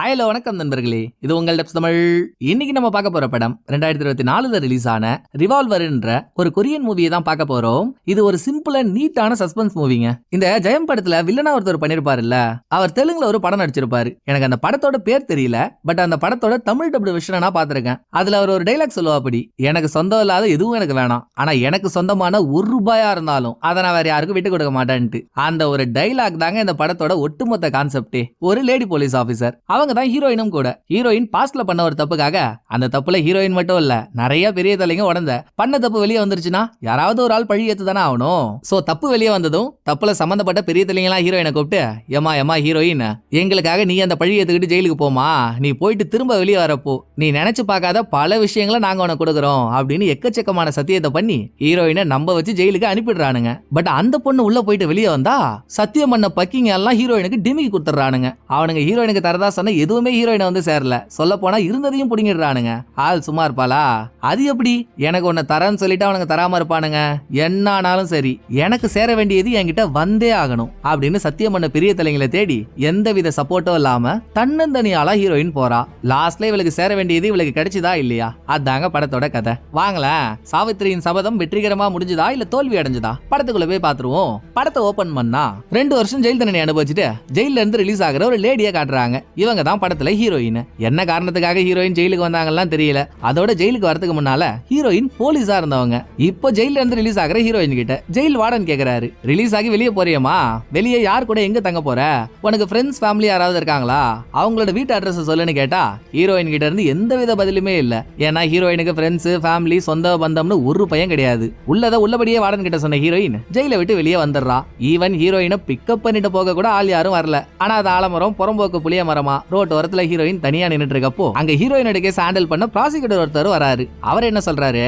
Hello வணக்கம் நண்பர்களே. இது உங்கள் டெப்ஸ் தமிழ். இன்னைக்கு நம்ம பார்க்க போற படம் ரெண்டாயிரத்தி இருபத்தி நாலுல ரிலீஸ் ஆன ரிவால்வர்ன்ற ஒரு கொரியன் மூவியை தான் பார்க்க போறோம். இது ஒரு சிம்பிள் அண்ட் நீட்டான சஸ்பென்ஸ் மூவிங்க இந்த ஜெயம் படத்துல வில்லனா ஒருத்தர் பண்ணிருப்பாருல்ல அவர் தெலுங்குல ஒரு படம் நடிச்சிருப்பாரு. எனக்கு அந்த படத்தோட பேர் தெரியல பட் அந்த படத்தோட தமிழ் டபுள் விஷயம் நான் பாத்திருக்கேன் அதுல அவர் ஒரு டைலாக் சொல்லுவாப்படி எனக்கு சொந்தம் இல்லாத எதுவும் எனக்கு வேணாம். ஆனா எனக்கு சொந்தமான ஒரு ரூபாயா இருந்தாலும் அதை நான் வேற யாருக்கும் விட்டு கொடுக்க மாட்டேன்ட்டு. அந்த ஒரு டைலாக் தாங்க இந்த படத்தோட ஒட்டுமொத்த கான்செப்டே ஒரு லேடி போலீஸ் ஆஃபீஸர் அவங்க தான் ஹீரோயினும் கூட. ஹீரோயின் பாஸ்ட்ல பண்ண ஒரு தப்புக்காக அந்த தப்புல ஹீரோயின் மட்டும் இல்ல நிறைய பெரிய தலைங்க உடந்த பண்ண தப்பு வெளியே வந்துருச்சுன்னா யாராவது ஒரு ஆள் பழி ஏத்து தானே ஆகணும். சோ தப்பு வெளியே வந்ததும் தப்புல சம்பந்தப்பட்ட பெரிய தலைங்களாம் ஹீரோயினை கூப்பிட்டு ஏமா ஏமா ஹீரோயின் எங்களுக்காக நீ அந்த பழி ஏத்துக்கிட்டு ஜெயிலுக்கு போமா நீ போயிட்டு திரும்ப வெளியே வரப்போ. நீ நினைச்சு பார்க்காத பல விஷயங்களை நாங்க உனக்கு கொடுக்குறோம். அப்படின்னு எக்கச்சக்கமான சத்தியத்தை பண்ணி ஹீரோயினை நம்ப வச்சு ஜெயிலுக்கு அனுப்பிடுறானுங்க. பட் அந்த பொண்ணு உள்ள போயிட்டு வெளியே வந்தா சத்தியம் பண்ண பக்கிங்க எல்லாம் ஹீரோயினுக்கு டிமிக்கி கொடுத்துட்றானுங்க. அவனுங்க ஹீரோயினுக்கு தரதா சொன்ன எதுவுமே ஹீரோயினை வந்து சேரல. சொல்ல போனா இருந்ததையும் பிடிங்கிடுறானுங்க. ஆள் சும்மா இருப்பாளா? அது எப்படி? எனக்கு உன்னை தரேன்னு சொல்லிட்டு அவனுங்க தராம இருப்பானுங்க. என்ன ஆனாலும் சரி எனக்கு சேர வேண்டியது என்கிட்ட வந்தே ஆகணும் அப்படின்னு சத்தியம் பண்ண பெரிய தலைங்களை தேடி எந்த வித சப்போர்ட்டும் இல்லாம தன்னந்தனியாலா ஹீரோயின் போறா. லாஸ்ட்ல இவளுக்கு சேர வேண்டியது இவளுக்கு கிடைச்சதா இல்லையா? அதாங்க படத்தோட கதை. வாங்களேன் சாவித்திரியின் சபதம் வெற்றிகரமா முடிஞ்சதா இல்ல தோல்வி அடைஞ்சதா? படத்துக்குள்ள போய் பாத்துருவோம். படத்தை ஓபன் பண்ணா ரெண்டு வருஷம் ஜெயில் தண்டனை அனுபவிச்சுட்டு ஜெயில இருந்து ரிலீஸ் ஆகிற ஒரு லேடியை காட்டுறாங்க. இவங்க தான் படத்துல ஹீரோயின். என்ன காரணத்துக்காக ஹீரோயின் ஜெயிலுக்கு வந்தாங்கலாம் தெரியல. அதோட ஜெயிலுக்கு வரதுக்கு முன்னால ஹீரோயின் போலீஸா இருந்தவங்க. இப்போ ஜெயில இருந்து ரிலீஸ் ஆகுற ஹீரோயின் கிட்ட ஜெயில் வார்டன் கேக்குறாரு. ரிலீஸ் ஆகி வெளியே போறியமா வெளியே யார் கூட எங்க தங்க போற? உனக்கு ஃப்ரெண்ட்ஸ் ஃபேமிலி யாராவது இருக்காங்களா? அவங்களோட வீட்டு அட்ரஸ் சொல்லுன்னு கேட்டா ஹீரோயின் கிட்ட இருந்து எந்த வித பதிலுமே இல்ல. ஏன்னா ஹீரோயினுக்கு ஃப்ரெண்ட்ஸ் ஃபேமிலி சொந்த பந்தம்னு ஒரு பையன் கிடையாது. உள்ளத உள்ளபடியே வார்டன் கிட்ட சொன்ன ஹீரோயின் ஜெயில விட்டு வெளியே வந்துடுறா. ஈவன் ஹீரோயினை பிக்கப் பண்ணிட்டு போக கூட ஆள் யாரும் வரல. ஆனா அது ஆலமரம் புறம்போக்கு புளிய மரமா ரோட் ஓரத்துல ஹீரோயின் தனியா நின்னுட்டு இருக்கப்போ அங்க ஹீரோயினோட கேஸ் ஹேண்டில் பண்ண ப்ராசிக்யூட்டர் ஒருத்தர் வராரு. அவர் என்ன சொல்றாரு?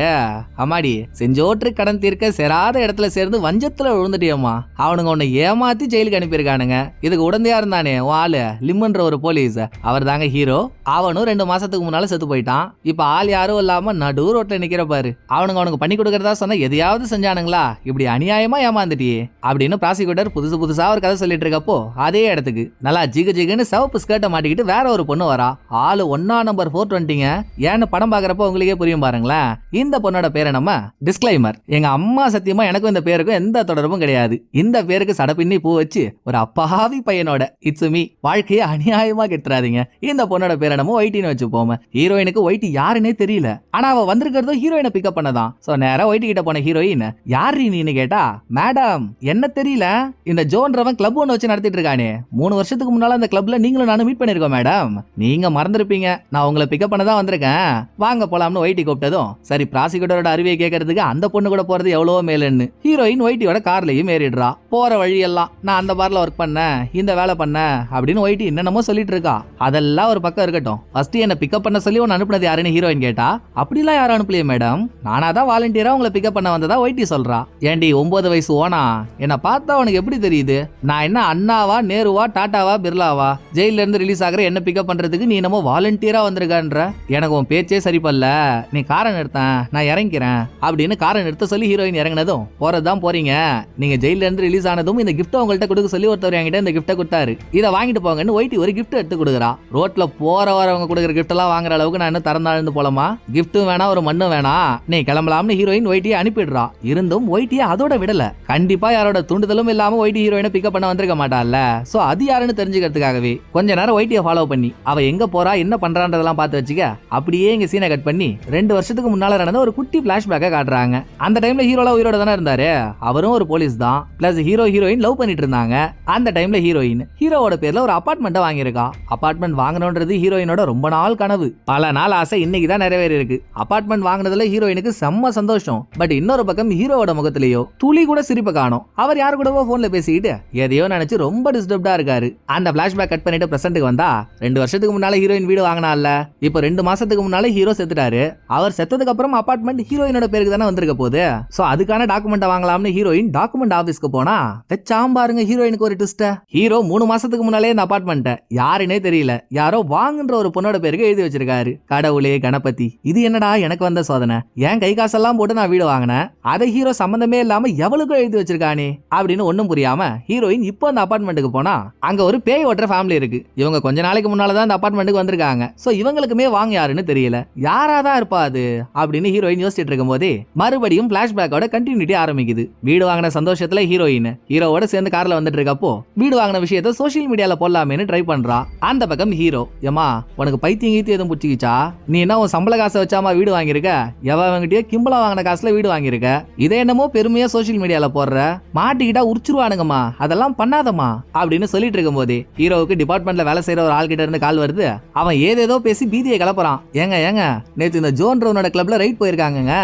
அம்மாடி செஞ்சோற்று கடன் தீர்க்க செராத இடத்துல சேர்ந்து வஞ்சத்துல விழுந்துட்டியம்மா. அவனுங்க உன்னை ஏமாத்தி ஜெயிலுக்கு அனுப்பியிருக்கானுங்க. இதுக்கு உடந்தையா இருந்தானே உன் ஆளு லிம்முன்ற ஒரு போலீஸ் அவர் தாங்க ஹீரோ அவனும் ரெண்டு மாசத்துக்கு முன்னால செத்து போயிட்டான். இப்ப ஆள் யாரும் இல்லாம நடு ரோட்ல நிக்கிற பாரு. அவனுங்க அவனுக்கு பண்ணி கொடுக்கறதா சொன்னா எதையாவது செஞ்சானுங்களா? இப்படி அநியாயமா ஏமாந்துட்டியே. அப்படின்னு ப்ராசிக்யூட்டர் புதுசு புதுசா ஒரு கதை சொல்லிட்டு இருக்கப்போ அதே இடத்துக்கு. நல்லா ஜிகு ஜிகுன்னு சிவப்பு ஸ்கர்ட்டை கட்டிக்கிட்டு வேற ஒரு பொண்ணு வரா. ஆளு ஒன்னா நம்பர் ஃபோர் டுவெண்ட்டிங்க ஏன்னு படம் பாக்குறப்ப உங்களுக்கே புரியும் பாருங்களேன். இந்த பொண்ணோட பேரை நம்ம டிஸ்க்ளைமர் எங்க அம்மா சத்தியமா எனக்கும் இந்த பேருக்கும் எந்த தொடர்பும் கிடையாது. இந்த பேருக்கு சடப்பின்னி பூ வச்சு ஒரு அப்பாவி பையனோட. இட்ஸ் மீ வாழ்க்கையை அநியாயமா கெட்டுறாதீங்க. இந்த பொண்ணோட பேரை நம்ம ஒயிட்டின்னு வச்சுப்போம். ஹீரோயினுக்கு ஒயிட்டி யாருன்னே தெரியல. ஆனா அவ வந்திருக்கிறதோ ஹீரோயினை பிக்கப் பண்ணதான். சோ நேரா ஒயிட்டி கிட்ட போன ஹீரோயின் யாரு நீன்னு கேட்டா? மேடம் என்ன தெரியல? இந்த ஜோன்றவன் கிளப் ஒன்று வச்சு நடத்திட்டு இருக்கானே. மூணு வருஷத்துக்கு முன்னால அந்த கிளப்ல நீங்களும் நானும் மீட் பண்ணிருக்கோம். மேடம் நீங்க மறந்துருப்பீங்க. நான் உங்களை பிக்கப் பண்ண தான் வந்திருக்கேன். வாங்க போலாம்னு ஒயிட்டி கூப்பிட்டதும் சரி ப்ராசிக்யூட்டரோட அறிவியை கேட்கறதுக்கு அந்த பொண்ணு கூட போறது எவ்வளவோ மேலுன்னு. ஹீரோயின் ஒயிட்டியோட கார்லயும் ஏறிடுறா. போற வழியெல்லாம் நான் அந்த பார்ல ஒர்க் பண்ணேன் இந்த வேலை பண்ணேன் அப்படின்னு ஒயிட்டி என்னென்னமோ சொல்லிட்டு இருக்கா. அதெல்லாம் ஒரு பக்கம் இருக்கட்டும். ஃபர்ஸ்ட் என்ன பிக்கப் பண்ண சொல்லி உன்னை அனுப்புனது யாருன்னு ஹீரோயின் கேட்டா அப்படிலாம் யாரும் அனுப்பலையே மேடம் நானா தான் வாலண்டியரா உங்களை பிக்கப் பண்ண வந்ததா ஒயிட்டி சொல்றா. ஏண்டி ஒன்பது வயசு ஓனா? என்ன பார்த்தா உனக்கு எப்படி தெரியுது? நான் என்ன அண்ணாவா நேருவா டாட்டாவா பிர்லாவா? ஜெயில இருந்து ரிலீஸ் ஆகிற என்ன பிக்கப் பண்றதுக்கு நீ என்னமோ வாலண்டியரா வந்திருக்கான்ற. எனக்கு உன் பேச்சே சரிப்பல்ல நீ காரை நிறுத்தேன் நான் இறங்கிக்கிறேன் அப்படின்னு காரை நிறுத்த சொல்லி ஹீரோயின் இறங்கினதும் போறதுதான் போறீங்க. நீங்க ஜெயில இருந்து ரிலீஸ் ஆனதும் இந்த கிஃப்ட் உங்கள்கிட்ட கொடுக்க சொல்லி ஒருத்தர் என்கிட்ட இந்த கிஃப்ட்டை கொடுத்தாரு. இதை வாங்கிட்டு போங்கன்னு ஒயிட்டி ஒரு கிஃப்ட் எடுத்து கொடுக்குறா. ரோட்ல போற வரவங்க கொடுக்குற கிஃப்ட்டெல்லாம் எல்லாம் வாங்குற அளவுக்கு நான் என்ன திறந்தாழ்ந்து போலமா கிஃப்ட்டும் வேணாம் ஒரு மண்ணும் வேணாம். நீ கிளம்பலாம்னு ஹீரோயின் ஒயிட்டியை அனுப்பிடுறா. இருந்தும் ஒயிட்டியை அதோட விடல. கண்டிப்பா யாரோட தூண்டுதலும் இல்லாம ஒயிட்டி ஹீரோயினை பிக்கப் பண்ண வந்திருக்க மாட்டாள்ல. சோ அது யாருன்னு தெரிஞ்சுக்கிறதுக்காகவே கொஞ்ச நேரம் ஒயிட்டியை ஃபாலோ பண்ணி அவள் எங்கே போறா என்ன பண்ணுறான்றதெல்லாம் பார்த்து வச்சுக்க அப்படியே இங்கே சீனை கட் பண்ணி ரெண்டு வருஷத்துக்கு முன்னால் நடந்த ஒரு குட்டி ஃப்ளாஷ்பேக்கை காட்டுறாங்க. அந்த டைமில் ஹீரோலாம் உயிரோட தானே இருந்தாரு? அவரும் ஒரு போலீஸ் தான். ப்ளஸ் ஹீரோ ஹீரோயின் லவ் பண்ணிட்டு இருந்தாங்க. அந்த டைமில் ஹீரோயின் ஹீரோவோட பேரில் ஒரு அப்பார்ட்மெண்ட்டை வாங்கியிருக்கா. அப்பார்ட்மெண்ட் வாங்கணுன்றது ஹீரோயினோட ரொம்ப நாள் கனவு. பல நாள் ஆசை இன்னைக்கு தான் நிறைவேறி இருக்கு அப்பார்ட்மெண்ட் வாங்கினதுல ஹீரோயினுக்கு செம்ம சந்தோஷம். பட் இன்னொரு பக்கம் ஹீரோவோட முகத்திலேயோ துளி கூட சிரிப்பை காணோம். அவர் யார் கூடவோ போன்ல பேசிக்கிட்டு எதையோ நினைச்சு ரொம்ப டிஸ்டர்ப்டா இருக்காரு. அந்த பிளாஷ்பேக் கட் பண்ணிட்டு பிரசன்ட்டுக்கு வந்தா ரெண்டு வருஷத்துக்கு முன்னால ஹீரோயின் வீடு வாங்கினால இப்போ ரெண்டு மாசத்துக்கு முன்னால ஹீரோ செத்துட்டாரு. அவர் செத்ததுக்கு அப்புறம் அபார்ட்மெண்ட் ஹீரோயினோட பேருக்கு தானே வந்திருக்க போகுது. சோ அதுக்கான டாக்குமெண்ட் வாங்கலாம்னு ஹீரோயின் டாக்குமெண்ட் ஆபீஸ்க்கு போனா வச்சாம் பாருங்க ஹீரோயினுக்கு ஒரு ட்விஸ்ட ஹீரோ மூணு மாசத்துக்கு முன்னாலே இந்த அபார்ட்மெண்ட்டை யாருன்னே தெரியல. யாரோ வாங்குன்ற ஒரு பொண்ணோட பேருக்கு எழுதி வச்சிருக்காரு. கடவுளே கணபதி இது என்னடா எனக்கு வந்த சோதனை? ஏன் கை காசெல்லாம் போட்டு நான் வீடு வாங்கினேன்? அதை ஹீரோ சம்பந்தமே இல்லாம எவளுக்கும் எழுதி வச்சிருக்கானே? அப்படின்னு ஒன்னும் புரியாம ஹீரோயின் இப்போ அந்த அபார்ட்மெண்ட்டுக்கு போனா அங்க ஒரு பேய் ஓட்டுற ஃபேமிலி இருக்கு. இவங்க கொஞ்ச கொஞ்ச நாளைக்கு முன்னால் தான் அந்த அப்பார்ட்மெண்ட்டுக்கு வந்திருக்காங்க. ஸோ இவங்களுக்குமே வாங்க யாருன்னு தெரியல. யாராக தான் இருப்பா அது? அப்படின்னு ஹீரோயின் யோசிச்சுட்டு இருக்கும்போதே மறுபடியும் ஃப்ளாஷ்பேக்கோட கண்டினியூட்டி ஆரம்பிக்குது. வீடு வாங்கின சந்தோஷத்தில் ஹீரோயின் ஹீரோவோட சேர்ந்து காரில் வந்துட்டு இருக்கப்போ வீடு வாங்கின விஷயத்த சோஷியல் மீடியாவில் போடலாமேன்னு ட்ரை பண்ணுறா அந்த பக்கம் ஹீரோ ஏமா உனக்கு பைத்தியம் கீத்தி எதுவும் பிடிச்சிக்கிச்சா? நீ என்ன உன் சம்பள காசை வச்சாமா வீடு வாங்கியிருக்க? எவங்கிட்டயோ கிம்பளா வாங்கின காசுல வீடு வாங்கியிருக்க? இதே என்னமோ பெருமையா சோஷியல் மீடியால போடுற? மாட்டிக்கிட்டா உரிச்சிருவானுங்கம்மா. அதெல்லாம் பண்ணாதம்மா. அப்படின்னு சொல்லிட்டு இருக்கும்போதே ஹீரோவுக்கு டிபார்ட்மெண்ட்ல வேலை செய்யற ஒரு ஆள் கிட்ட இருந்து கால் வருது. அவன் ஏதேதோ பேசி பீதியை கிளப்புறான். ஏங்க ஏங்க நேற்று இந்த ஜோன் ரவுனோட கிளப்ல ரைட் போயிருக்காங்கங்க.